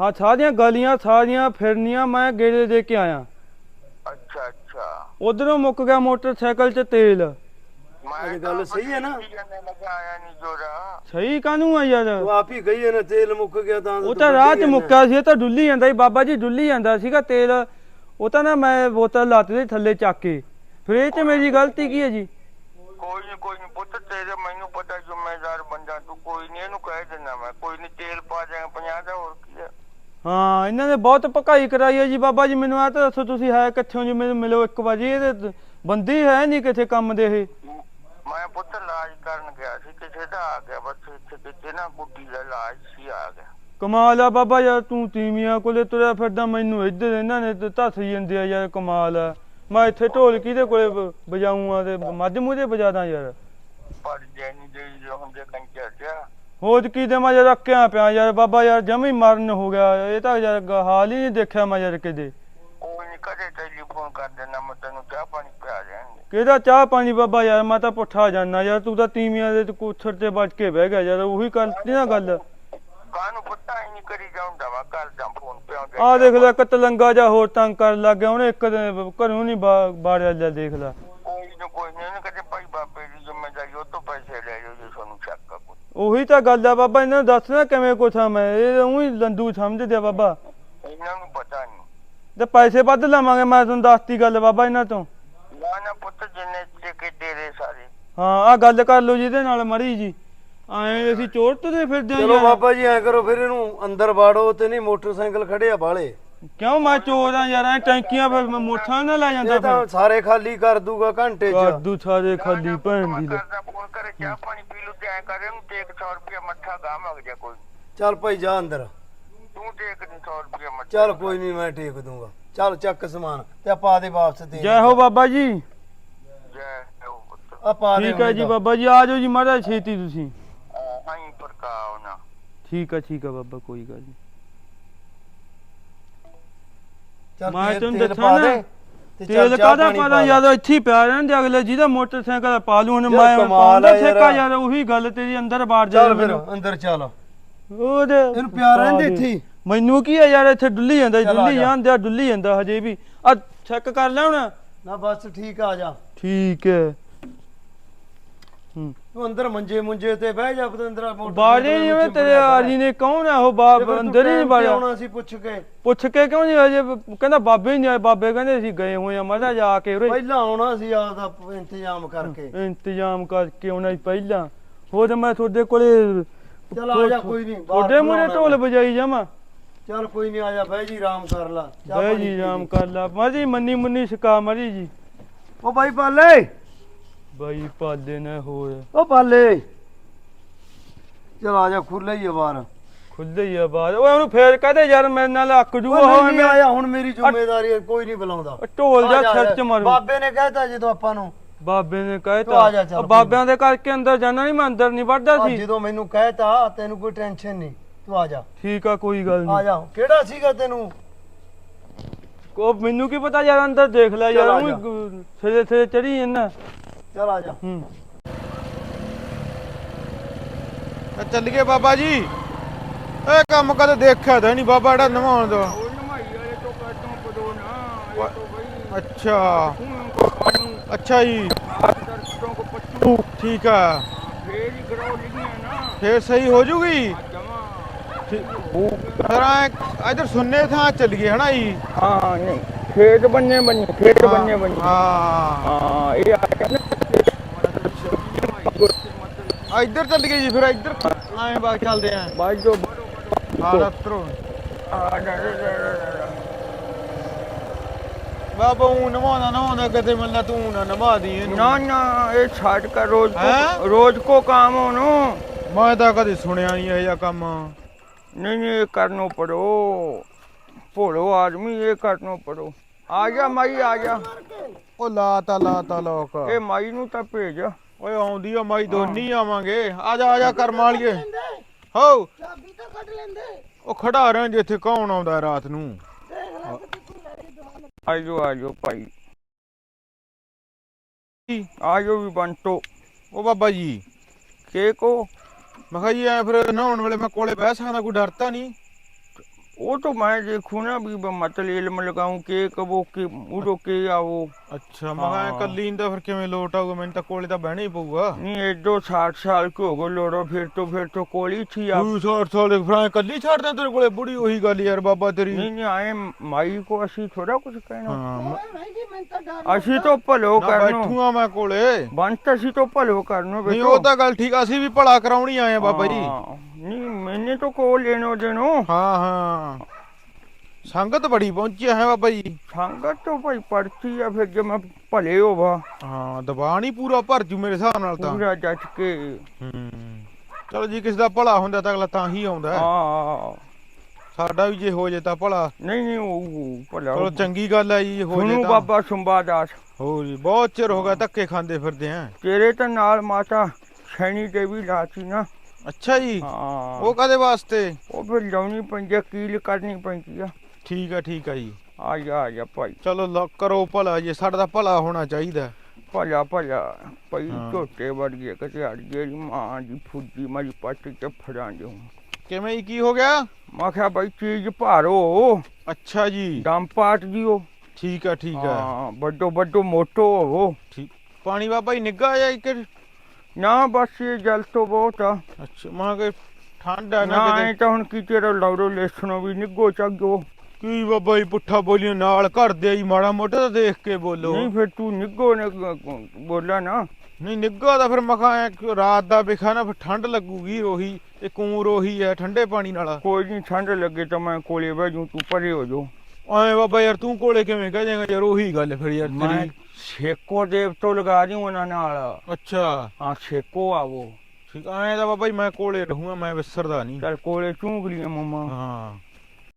ਹਾਂ ਸਾਰੀਆਂ ਗਲੀਆਂ ਸਾਰੀਆਂ ਫਿਰਨੀਆਂ ਮੈਂ ਗੇੜੇ ਦੇ ਕੇ ਆਇਆ। ਅੱਛਾ ਅੱਛਾ। ਉਧਰੋਂ ਮੁੱਕ ਗਿਆ ਮੋਟਰਸਾਈਕਲ 'ਚ ਤੇਲ। ਮੈਂ ਇਹ ਗੱਲ ਸਹੀ ਹੈ ਨਾ? ਨਹੀਂ ਜੋਰਾ। ਸਹੀ ਕਾਹਨੂੰ ਆ ਯਾਰ? ਤੂੰ ਆਪ ਹੀ ਗਈ ਨਾ ਤੇਲ ਮੁੱਕ ਗਿਆ ਤਾਂ ਉਹ ਤੂੰ ਤਾਂ ਰਾਹ 'ਚ ਮੁੱਕਿਆ ਸੀ ਇਹ ਤਾਂ ਡੁੱਲੀ ਜਾਂਦਾ ਸੀ ਬਾਬਾ ਜੀ ਡੁੱਲੀ ਜਾਂਦਾ ਸੀਗਾ ਤੇਲ। ਉਹ ਤਾਂ ਨਾ ਮੈਂ ਬੋਤਲ ਲਾਤੀ ਦੇ ਥੱਲੇ ਚੱਕ ਕੇ। ਫਿਰ ਇਹ 'ਚ ਮੇਰੀ ਗਲਤੀ ਕੀ ਹੈ ਜੀ? ਕੋਈ ਨਹੀਂ ਕੋਈ ਨਹੀਂ ਪੁੱਤ ਤੇਰੇ ਮੈਨੂੰ ਪਤਾ ਜ਼ਿੰਮੇਦਾਰ ਬੰਦਾ ਤੂੰ ਕੋਈ ਨਹੀਂ ਇਹਨੂੰ ਕਹਿ ਦਿੰਦਾ ਮੈਂ। ਕੋਈ ਨਹੀਂ ਤੇਲ ਪਾ ਜਾਏਗਾ 50 ਦਾ ਹੋਰ ਕੀ ਹੈ ਹਾਂ ਇਹਨਾਂ ਨੇ ਬਹੁਤ ਭਕਾਈ ਕਰਾਈ ਹੈ ਜੀ ਬਾਬਾ ਜੀ ਮੈਨੂੰ ਆ ਤਾਂ ਦੱਸੋ ਤੁਸੀਂ ਹੈ ਕਿੱਥੋਂ ਜੀ ਮੈਨੂੰ ਮਿਲੋ ਇੱਕ ਵਾਰੀ। ਇਹਦੇ ਤ- ਬੰਦੇ ਹੀ ਹੈ ਨਹੀਂ ਕਿਥੇ ਕੰਮ ਦੇ ਇਹ। ਮੈਂ ਪੁੱਤ ਇਲਾਜ ਕਰਨ ਗਿਆ ਸੀ ਕਿਸੇ ਦਾ ਆ ਗਿਆ ਬਸ ਇੱਥੇ ਕਿਤੇ ਨਾ ਗੁੱਡੀ ਦਾ ਇਲਾਜ ਸੀ ਆ ਗਿਆ। ਕਮਾਲ ਆ ਬਾਬਾ ਯਾਰ ਤੂੰ ਤੀਵੀਆਂ ਕੋਲੇ ਤੁਰਿਆ ਫਿਰਦਾ ਮੈਨੂੰ ਇੱਧਰ ਇਹਨਾਂ ਨੇ ਤੇ ਧੱਸ ਜਾਂਦੇ ਆ ਯਾਰ ਕਮਾਲ ਆ। ਮੈਂ ਇੱਥੇ ਢੋਲ ਕਿਹਦੇ ਕੋਲੇ ਆ ਤੇ ਮੱਝ ਮੂਹਰੇ ਵਜਾਦਾ ਯਾਰ। ਪਰ ਜੈਨੀ ਦੇ ਜੋ ਹੁੰਦੇ ਕੰਚਰ ਜਿਆ। ਹੋਜ ਕੀ ਦੇ ਮੈਂ ਯਾਰ ਰੱਖਿਆ ਪਿਆ ਯਾਰ ਬਾਬਾ ਯਾਰ ਜਮੀ ਮਰਨ ਹੋ ਗਿਆ ਇਹ ਤਾਂ ਯਾਰ ਹਾਲ ਹੀ ਨਹੀਂ ਦੇਖਿਆ ਮੈਂ ਯਾਰ ਕਿਤੇ। ਕੋਈ ਨਹੀਂ ਕਦੇ ਟੈਲੀਫੋਨ ਕਰ ਦੇਣਾ ਮੈਂ ਤੈਨੂੰ ਚਾਹ ਪਾਣੀ ਪਿਆ ਜਾਵਾਂਗੇ ਕਿਹਦਾ ਚਾਹ ਪਾਣੀ ਬਾਬਾ ਯਾਰ ਮੈਂ ਤਾਂ ਪੁੱਠਾ ਜਾਨਾ ਯਾਰ ਤੂੰ ਤਾਂ ਤੀਵੀਆਂ ਦੇ ਕੁੱਥਰ ਤੇ ਵੱਜ ਕੇ ਬਹਿ ਗਿਆ ਯਾਰ ਉਹੀ ਕਰਤੀ ਨਾ ਗੱਲ। ਕਾਹਨੂੰ ਪਤਾ ਹੀ ਨਹੀਂ ਕਰੀ ਜਾਉਂਦਾ ਵਾ ਕਰ ਜਾਂ ਫੋਨ ਪਿਆ ਦੇ ਆ ਦੇਖ ਲੈ ਇੱਕ ਤਲੰਗਾ ਜਾ ਹੋਰ ਤੰਗ ਕਰਨ ਲੱਗ ਗਿਆ ਉਹਨੇ ਇੱਕ ਦਿਨ ਘਰੋਂ ਨਹੀਂ ਬਾੜਿਆ ਜਾ ਦੇਖ ਲੈ। ਕੋਈ ਨਾ ਕੋਈ ਨਹੀਂ ਉਹਨੇ ਕਦੇ ਭਾਈ ਬਾਪੇ ਦੀ ਜ਼ਿੰਮੇਵਾਰੀ ਉਹ ਤੋਂ ਪੈਸੇ ਲੈ ਜਾਓ ਜੇ ਤੁਹਾਨੂੰ ਸ਼ੱਕ ਆ ਕੋਈ। ਉਹੀ ਤਾਂ ਗੱਲ ਆ ਬਾਬਾ ਇਹਨਾਂ ਨੂੰ ਦੱਸਣਾ ਕਿਵੇਂ ਆ ਮੈਂ ਇਹ ਉਹੀ ਲੰਦੂ ਸਮਝਦੇ ਆ ਬਾਬਾ। ਇਹਨਾਂ ਨੂੰ ਪਤਾ ਨਹੀਂ ਤੇ ਪੈਸੇ ਵੱਧ ਲਵਾਂਗੇ ਮੈਂ ਤੁਹਾਨੂੰ ਦੱਸਤੀ ਗੱਲ ਬਾਬਾ ਇਹਨਾਂ ਤੋਂ ਨਾ ਨਾ ਪੁੱਤ ਜਿੰਨੇ ਟਿਕੇ ਤੇਰੇ ਸਾਰੇ ਹਾਂ ਆ ਗੱਲ ਕਰ ਲਓ ਜਿਹਦੇ ਨਾਲ ਮਰੀ ਜੀ। ਐਂ ਅਸੀਂ ਚੋਰ ਤੁਰੇ ਫਿਰਦੇ ਆ ਚਲੋ ਯਾਰ। ਬਾਬਾ ਜੀ ਐ ਕਰੋ ਫਿਰ ਇਹਨੂੰ ਅੰਦਰ ਵਾੜੋ ਤੇ ਨਹੀਂ ਮੋਟਰਸਾਈਕਲ ਖੜੇ ਆ ਬਾਲੇ ਕਿਉਂ ਮੈਂ ਚੋਰ ਆ ਯਾਰ ਐ ਟੈਂਕੀਆਂ ਫਿਰ ਮੈਂ ਮੋਠਾ ਨਾ ਲੈ ਜਾਂਦਾ ਇਹ ਤਾਂ ਫਿਰ। ਸਾਰੇ ਖਾਲੀ ਕਰ ਦੂਗਾ ਘੰਟੇ ਚ। ਕਾਦੂ ਸਾਰੇ ਖਾਲੀ ਭੈਣ ਦੀ ਲੈ। ਕਰਦਾ ਫੋਨ ਕਰੇ ਚਾਹ ਪਾਣੀ ਪੀ ਲੂ ਤੇ ਐ ਕਰੇ ਉਹਨੂੰ ਤੇ 100 ਰੁਪਏ ਮੱਠਾ ਗਾ ਮੰਗ ਜਾ ਕੋਈ। ਚੱਲ ਭਾਈ ਜਾ ਅੰਦਰ। ਤੂੰ ਤੇ 100 ਰੁਪਏ ਮੱਠਾ ਚੱਲ ਕੋਈ ਨਹੀਂ ਮੈਂ ਟੇਕ ਦੂੰਗਾ। ਚੱਲ ਚੱਕ ਸਮਾਨ ਤੇ ਆਪਾਂ ਦੇ ਵਾਪਸ ਦੇ ਜੈ ਹੋ ਬਾਬਾ ਜੀ। ਜੈ। ਹੋ ਦੇ ਠੀਕ ਹੈ ਜੀ ਬਾਬਾ ਜੀ ਆ ਜਾਓ ਜੀ ਮਾੜਾ ਛੇਤੀ ਤੁਸੀਂ। ਹਾਂ ਪ੍ਰਕਾਉ ਨਾ ਠੀਕ ਆ ਠੀਕ ਆ ਬਾਬਾ ਕੋਈ ਗੱਲ ਨਹੀਂ। ਮੈਂ ਤੇਲ ਦੱਸਾਂ ਨਾ, ਦੇ ਤੇਲ ਪਾਣੀ ਪਾਦਾ ਯਾਰ ਇੱਥੇ ਹੀ ਪਿਆ ਰਹਿੰਦੇ ਅਗਲੇ ਜਿਹਦਾ ਮੋਟਰਸਾਈਕਲ ਪਾ ਲੂ ਹੁਣ ਮੈਂ ਕਮਾਲ ਆ ਯਾਰ। ਠੇਕਾ? ਯਾਰ। ਉਹੀ ਗੱਲ ਤੇਰੀ ਅੰਦਰ ਬਾੜ ਜਾ ਚੱਲ ਫਿਰ ਅੰਦਰ ਚੱਲ। ਉਹਦੇ ਇਹਨੂੰ ਪਿਆ ਰਹਿੰਦੇ ਇੱਥੇ ਹੀ। ਮੈਨੂੰ ਕੀ ਆ ਯਾਰ ਇੱਥੇ ਡੁੱਲੀ ਜਾਂਦਾ ਆ ਡੁੱਲੀ। ਜਾਂਦਾ ਡੁੱਲੀ ਜਾਂਦਾ ਹਜੇ ਵੀ। ਆ ਚੈੱਕ ਕਰ ਲੈ ਹੁਣ। ਨਾ ਬਸ ਠੀਕ ਆ ਜਾ। ਠੀਕ ਹੈ। ਤੂੰ ਅੰਦਰ ਮੰਜੇ ਮੁੰਜੇ ਤੇ ਬਹਿ ਜਾ ਪਤੰਦਰਾ ਮੋਟਰ ਬਾੜੇ ਜਿਵੇਂ ਤੇਰੇ ਆਜੀ ਨੇ ਕੌਣ ਆ ਉਹ ਬਾਬ ਅੰਦਰ ਹੀ ਨਹੀਂ ਬਾੜਿਆ ਆਉਣਾ ਸੀ ਪੁੱਛ ਕੇ। ਪੁੱਛ ਕੇ ਕਿਉਂ ਨਹੀਂ ਅਜੇ ਕਹਿੰਦਾ ਬਾਬੇ ਨਹੀਂ ਆਏ ਬਾਬੇ ਕਹਿੰਦੇ ਅਸੀਂ ਗਏ ਹੋਏ ਆ ਮਜ਼ਾ ਜਾ ਕੇ ਉਰੇ। ਪਹਿਲਾਂ ਆਉਣਾ ਸੀ ਆਪਦਾ ਇੰਤਜ਼ਾਮ ਕਰਕੇ। ਇੰਤਜ਼ਾਮ ਕਰਕੇ ਆਉਣਾ ਸੀ ਪਹਿਲਾਂ। ਹੋਰ ਮੈਂ ਤੁਹਾਡੇ ਕੋਲੇ ਚੱਲ ਆ ਜਾ ਕੋਈ ਨਹੀਂ ਤੁਹਾਡੇ ਮੂਹਰੇ ਢੋਲ ਵਜਾਈ ਜਾਵਾਂ। ਚੱਲ ਕੋਈ ਨਹੀਂ ਆ ਜਾ ਬਹਿ ਜੀ ਆਰਾਮ ਕਰ ਲਾ। ਪਾਣੀ ਜੀ ਪੀ ਰਾਮ ਕਰ ਲਾ। ਮਰੀ ਮੰਨੀ ਮੁੰਨੀ ਸਿਕਾ ਮਰੀ ਜੀ। ਉਹ ਬਾਈ ਪਾਲੇ ਬਾਈ ਪਾਲੇ ਨਾ ਹੋਰ। ਉਹ ਪਾਲੇ। ਚਲ ਆ ਜਾ ਖੁੱਲੇ ਹੀ ਆ ਬਾਹਰ। ਖੁੱਲੇ ਹੀ ਆ ਬਾਹਰ। ਓਏ ਉਹਨੂੰ ਫੇਰ ਕਹਦੇ ਯਾਰ ਮੇਰੇ ਨਾਲ ਅੱਕ ਜੂਗਾ ਉਹ ਨਹੀਂ ਆਇਆ ਹੁਣ ਮੇਰੀ ਜ਼ਿੰਮੇਵਾਰੀ ਹੈ ਕੋਈ ਨਹੀਂ ਬੁਲਾਉਂਦਾ। ਢੋਲ ਆ ਜਾ ਜਾ, ਸਿਰ ਚ ਮਾਰੂ। ਬਾਬੇ ਨੇ ਕਹਿਤਾ ਜਦੋਂ ਆਪਾਂ ਨੂੰ। ਬਾਬੇ ਨੇ ਆ ਜਾ ਕਹਿਤਾ ਬਾਬਿਆਂ ਦੇ ਕਰਕੇ ਅੰਦਰ ਜਾਣਾ ਨਹੀਂ ਮੈਂ ਅੰਦਰ ਨਹੀਂ ਵੜਦਾ ਆ ਸੀ। ਜਦੋਂ ਮੈਨੂੰ ਕਹਿਤਾ ਤੈਨੂੰ ਕੋਈ ਟੈਨਸ਼ਨ ਨਹੀਂ ਤੂੰ ਆ ਜਾ। ਠੀਕ ਆ ਕੋਈ ਗੱਲ ਆ ਨਹੀਂ ਜਾ ਕਿਹੜਾ ਸੀਗਾ ਤੈਨੂੰ? ਕੋ ਮੈਨੂੰ ਕੀ ਪਤਾ ਯਾਰ ਅੰਦਰ ਦੇਖ ਲੈ ਯਾਰ ਆ ਉਹ ਜਾ। ਸਿਰੇ ਸਿਰੇ ਚੜੀ ਜਾਂਦਾ ਚੱਲ ਆ ਜਾ। ਹੂੰ। ਮੈਂ ਚੱਲ ਗਏ ਬਾਬਾ ਜੀ। ਇਹ ਕੰਮ ਕਦੇ ਦੇਖਿਆ ਤਾਂ ਨਹੀਂ ਬਾਬਾ ਜਿਹੜਾ ਨਵਾਉਣ ਦਾ। ਉਹ ਨਮਾਈ ਵਾਲੇ ਤੋਂ ਕਰਦੋਂ ਪਦੋ ਨਾ ਇਹ ਤੋਂ ਬਈ ਅੱਛਾ। ਹੂੰ ਕੋ ਪਾਣੂ ਅੱਛਾ ਜੀ। ਦਰਸ਼ਟੋਂ ਕੋ ਪੱਟੂ ਠੀਕ ਆ। ਫੇਰ ਹੀ ਗਰੋ ਲਿਖੀਆਂ ਨਾ। ਫੇਰ ਸਹੀ ਹੋ ਜੂਗੀ? ਜਮਾ। ਫਿਰ ਐ ਇਧਰ ਸੁੰਨੇ ਥਾਂ ਚੱਲ ਗਏ ਹਨਾ ਜੀ? ਹਾਂ ਨਹੀਂ। ਖੇਤ ਬੰਨੇ ਬੰਨੇ ਖੇਤ ਬੰਨੇ ਬੰਨੇ। ਹਾਂ। ਹਾਂ ਇਹ ਆ ਗਿਆ ਨਾ ਆ ਇੱਧਰ ਚੱਲ ਗਏ ਜੀ ਫਿਰ ਇੱਧਰ। ਆਏ ਬਾਗ ਚੱਲਦੇ ਆ। ਬਾਈਕ ਤੋਂ ਆਲਾ ਤਰੋ ਬਾਬਾ ਉਹ ਨਵਾਉਣਾ ਨਾ ਹੁੰਦਾ ਕਦੇ ਮਿਲਣਾ ਤੂੰ ਨਾ ਨਵਾ ਦੀ ਨਾ ਨਾ ਇਹ ਛੱਡ ਕਰ ਰੋਜ਼ ਕੋ ਰੋਜ਼ ਕੋ ਕੰਮ ਉਹਨੂੰ। ਮੈਂ ਤਾਂ ਕਦੇ ਸੁਣਿਆ ਨਹੀਂ ਇਹ ਜਿਹਾ ਕੰਮ। ਨਹੀਂ ਨਹੀਂ ਕਰਨੋ ਪੜੋ। ਭੋਲੋ ਆਦਮੀ ਇਹ ਕਰਨੋ ਪੜੋ। ਆ ਗਿਆ ਮਾਈ ਆ ਗਿਆ। ਉਹ ਲਾਤਾ ਲਾਤਾ ਲੋਕ। ਇਹ ਮਾਈ ਨੂੰ ਤਾਂ ਭੇਜ। ਓਏ ਆਉਂਦੀ ਆ ਮਾਈ ਦੋਨੀ ਆਵਾਂਗੇ ਆ ਜਾ ਆ ਜਾ ਕਰਮ ਵਾਲੀਏ ਹੋ ਉਹ ਖੜਾ ਰਾਂ ਜੇ ਇੱਥੇ ਕੌਣ ਆਉਂਦਾ ਰਾਤ ਨੂੰ आजो आजो भाई आजो भी बंटो ਉਹ ਬਾਬਾ ਜੀ के को ਮੈਂ ਕਿਹਾ ਜੀ ਐ ਫਿਰ ਨਹਾਉਣ ਵੇਲੇ ਮੈਂ ਕੋਲੇ ਬਹਿ ਸਕਦਾ ਕੋਈ ਡਰ ਤਾਂ ਨਹੀਂ वो तो मैं देखू ना भी ब- मतलब इल्म लगाऊं के कबो के उड़ो के आवो ਅੱਛਾ ਮੈਂ ਕਿਹਾ ਐਂ ਹਾਂ। ਕੱਲੀ ਨੂੰ ਤਾਂ ਫਿਰ ਕਿਵੇਂ ਲੋਟ ਆਊਗਾ ਮੈਨੂੰ ਤਾਂ ਕੋਲੇ ਤਾਂ ਬਹਿਣਾ ਹੀ ਪਊਗਾ नहीं एक दो साठ साल के हो गो लोड़ो फिर तो फिर तो कोली थी आप ਤੂੰ ਸੌ ਸੌ ਦੇ ਫਿਰ ਐਂ ਕੱਲੀ ਛੱਡ ਦੇ ਤੇਰੇ ਕੋਲੇ ਬੁੜੀ ਉਹੀ ਗੱਲ ਯਾਰ ਬਾਬਾ ਤੇਰੀ नहीं नहीं आए माई को असी थोड़ा कुछ कहना ਹਾਂ ਮੈਂ असी तो भलो ਨਾ करनो ਬੈਠੂਗਾ ਮੈਂ ਕੋਲੇ ਬੰਤ ਅਸੀਂ तो ਭਲੋ ਕਰਨੋ ਨਹੀਂ ਬੇਟੋ ਉਹ ਤਾਂ ਗੱਲ ਠੀਕ ਆ, ਅਸੀਂ ਵੀ ਭਲਾ ਕਰਾਉਣੀ ਆਏ ਆ ਬਾਬਾ ਜੀ ਹਾਂ, ਨਹੀਂ ਮੈਨੇ ਤਾਂ ਕੋ ਲੈਣੋ ਦੇਣੋ ਹਾਂ ਹਾਂ ਸੰਗਤ ਬੜੀ ਪਹੁੰਚੀ ਹੈ ਬਾਬਾ ਜੀ। ਸੰਗਤ ਤੋਂ ਭਾਈ ਪੜਤੀ ਆ ਫਿਰ ਜੇ ਮੈਂ ਭਲੇ ਹੋਵਾ। ਹਾਂ ਦਬਾਅ ਨਹੀਂ ਪੂਰਾ ਭਰ ਜੂ ਮੇਰੇ ਹਿਸਾਬ ਨਾਲ ਤਾਂ। ਪੂਰਾ ਜੱਟ ਕੇ। ਹੂੰ। ਚਲੋ ਜੀ ਕਿਸ ਦਾ ਭਲਾ ਹੁੰਦਾ ਤਾਂ ਅਗਲਾ ਤਾਂ ਹੀ ਆਉਂਦਾ ਹੈ। ਸਾਡਾ ਵੀ ਜੇ ਹੋ ਜੇ ਤਾਂ ਭਲਾ। ਨਹੀਂ ਨਹੀਂ ਉਹ ਭਲਾ ਚਲੋ ਚੰਗੀ ਗੱਲ ਹੈ ਜੀ ਹੋ ਜੇ ਤਾਂ। ਬਾਬਾ ਸੁੰਬਾਦਾਸ। ਹੋ ਜੀ ਬਹੁਤ ਚਿਰ ਹੋ ਗਿਆ ਧੱਕੇ ਖਾਂਦੇ ਫਿਰਦੇ ਆ। ਤੇਰੇ ਤਾਂ ਨਾਲ ਮਾਤਾ ਸ਼ੈਣੀ ਦੇਵੀ ਲਾਤੀ ਨਾ। ਅੱਛਾ ਜੀ ਹਾਂ। ਉਹ ਕਾਦੇ ਵਾਸਤੇ? ਉਹ ਫਿਰ ਲਾਉਣੀ ਪੈਂਦੀ ਆ ਕੀਲ ਕਰਨੀ ਪੈਂਦੀ ਆ। ਠੀਕ ਆ ਠੀਕ ਆ ਜੀ। ਆ ਜਾ ਆ ਜਾ ਭਾਈ। ਚਲੋ ਲ- ਕਰੋ ਭਲਾ ਜੀ ਸਾਡਾ ਤਾਂ ਭਲਾ ਹੋਣਾ ਚਾਹੀਦਾ। ਭਲਾ ਭਲਾ। ਪਈ ਹਾਂ। ਝੋਟੇ ਵਰਗੇ ਕਿਤੇ ਅੜ ਜਿਹੜੀ ਮਾਂ ਦੀ ਫੁੱਦੀ ਮਾਰੀ ਪੱਟ ਕੇ ਫੜਾਂ ਦਿਓ ਕਿਵੇਂ ਜੀ ਕੀ ਹੋ ਗਿਆ? ਮੈਂ ਕਿਹਾ ਬਈ ਚੀਜ਼ ਭਾਰੋ। ਅੱਛਾ ਜੀ। ਦਮ ਪਾਟ ਦਿਓ। ਠੀਕ ਆ ਠੀਕ ਆ। ਹਾਂ ਵੱਡੋ ਵੱਡੋ ਮੋਟੋ ਹੋਵੋ। ਪਾਣੀ ਬਾਬਾ ਜੀ ਨਿੱਗਾ ਜਾਂ ਕਿ ਨਾ ਬਸ ਇਹ ਜਲ ਤੋਂ ਬਹੁਤ ਆ। ਅੱਛਾ ਮਾਂ ਕੇ ਠੰਡ ਆ ਨਾ ਨਾ ਕਿਤੇ? ਇਹ ਤਾਂ ਹੁਣ ਕੀ ਤੇਰਾ ਲੌੜੋ ਲੈਸਣੋ ਵੀ ਨਿੱਗੋ ਚੱਗੋ। ਕੀ ਬਾਬਾ ਜੀ ਪੁੱਠਾ ਬੋਲੀਓ ਨਾਲ ਘਰ ਦੇ ਜੀ ਮਾੜਾ ਮੋਟਾ ਤਾਂ ਦੇਖ ਕੇ ਬੋਲੋ। ਨਹੀਂ ਫਿਰ ਤੂੰ ਨਿੱਗੋ ਨੇ ਬੋਲਾ ਨਾ। ਨਹੀਂ ਨਿੱਗਾ ਤਾਂ ਫਿਰ ਮਖਾ ਰਾਤ ਦਾ ਵਿਖਾ ਨਾ ਫਿਰ ਠੰਡ ਲੱਗੂਗੀ ਉਹੀ ਇਹ ਕੂਰ ਉਹੀ ਹੈ ਠੰਡੇ ਪਾਣੀ ਨਾਲ। ਕੋਈ ਨਹੀਂ ਠੰਡ ਲੱਗੇ ਤਾਂ ਮੈਂ ਕੋਲੇ ਬਹਿ ਜੂ ਤੂੰ ਪਰੇ ਹੋ ਜਾ ਐ ਬਾਬਾ ਯਾਰ ਤੂੰ ਕੋਲੇ ਕਿਵੇਂ ਕਹਿ ਜਾਏਗਾ ਯਾਰ ਉਹੀ ਗੱਲ ਫਿਰ ਯਾਰ ਮੈਂ ਤੇਰੀ ਛੇਕੋ ਦੇਵ ਤੋਂ ਲਗਾ ਦਿਉ ਉਹਨਾਂ ਨਾਲ। ਅੱਛਾ। ਹਾਂ ਛੇਕੋ ਆਵੋ। ਠੀਕ ਐ ਤਾਂ ਬਾਬਾ ਜੀ ਮੈਂ ਕੋਲੇ ਰਹੂੰਗਾ ਮੈਂ ਵਿਸਰਦਾ ਨਹੀਂ। ਚੱਲ ਕੋਲੇ ਚੂੰਗਲੀਆਂ ਮਮਾ। ਹਾਂ।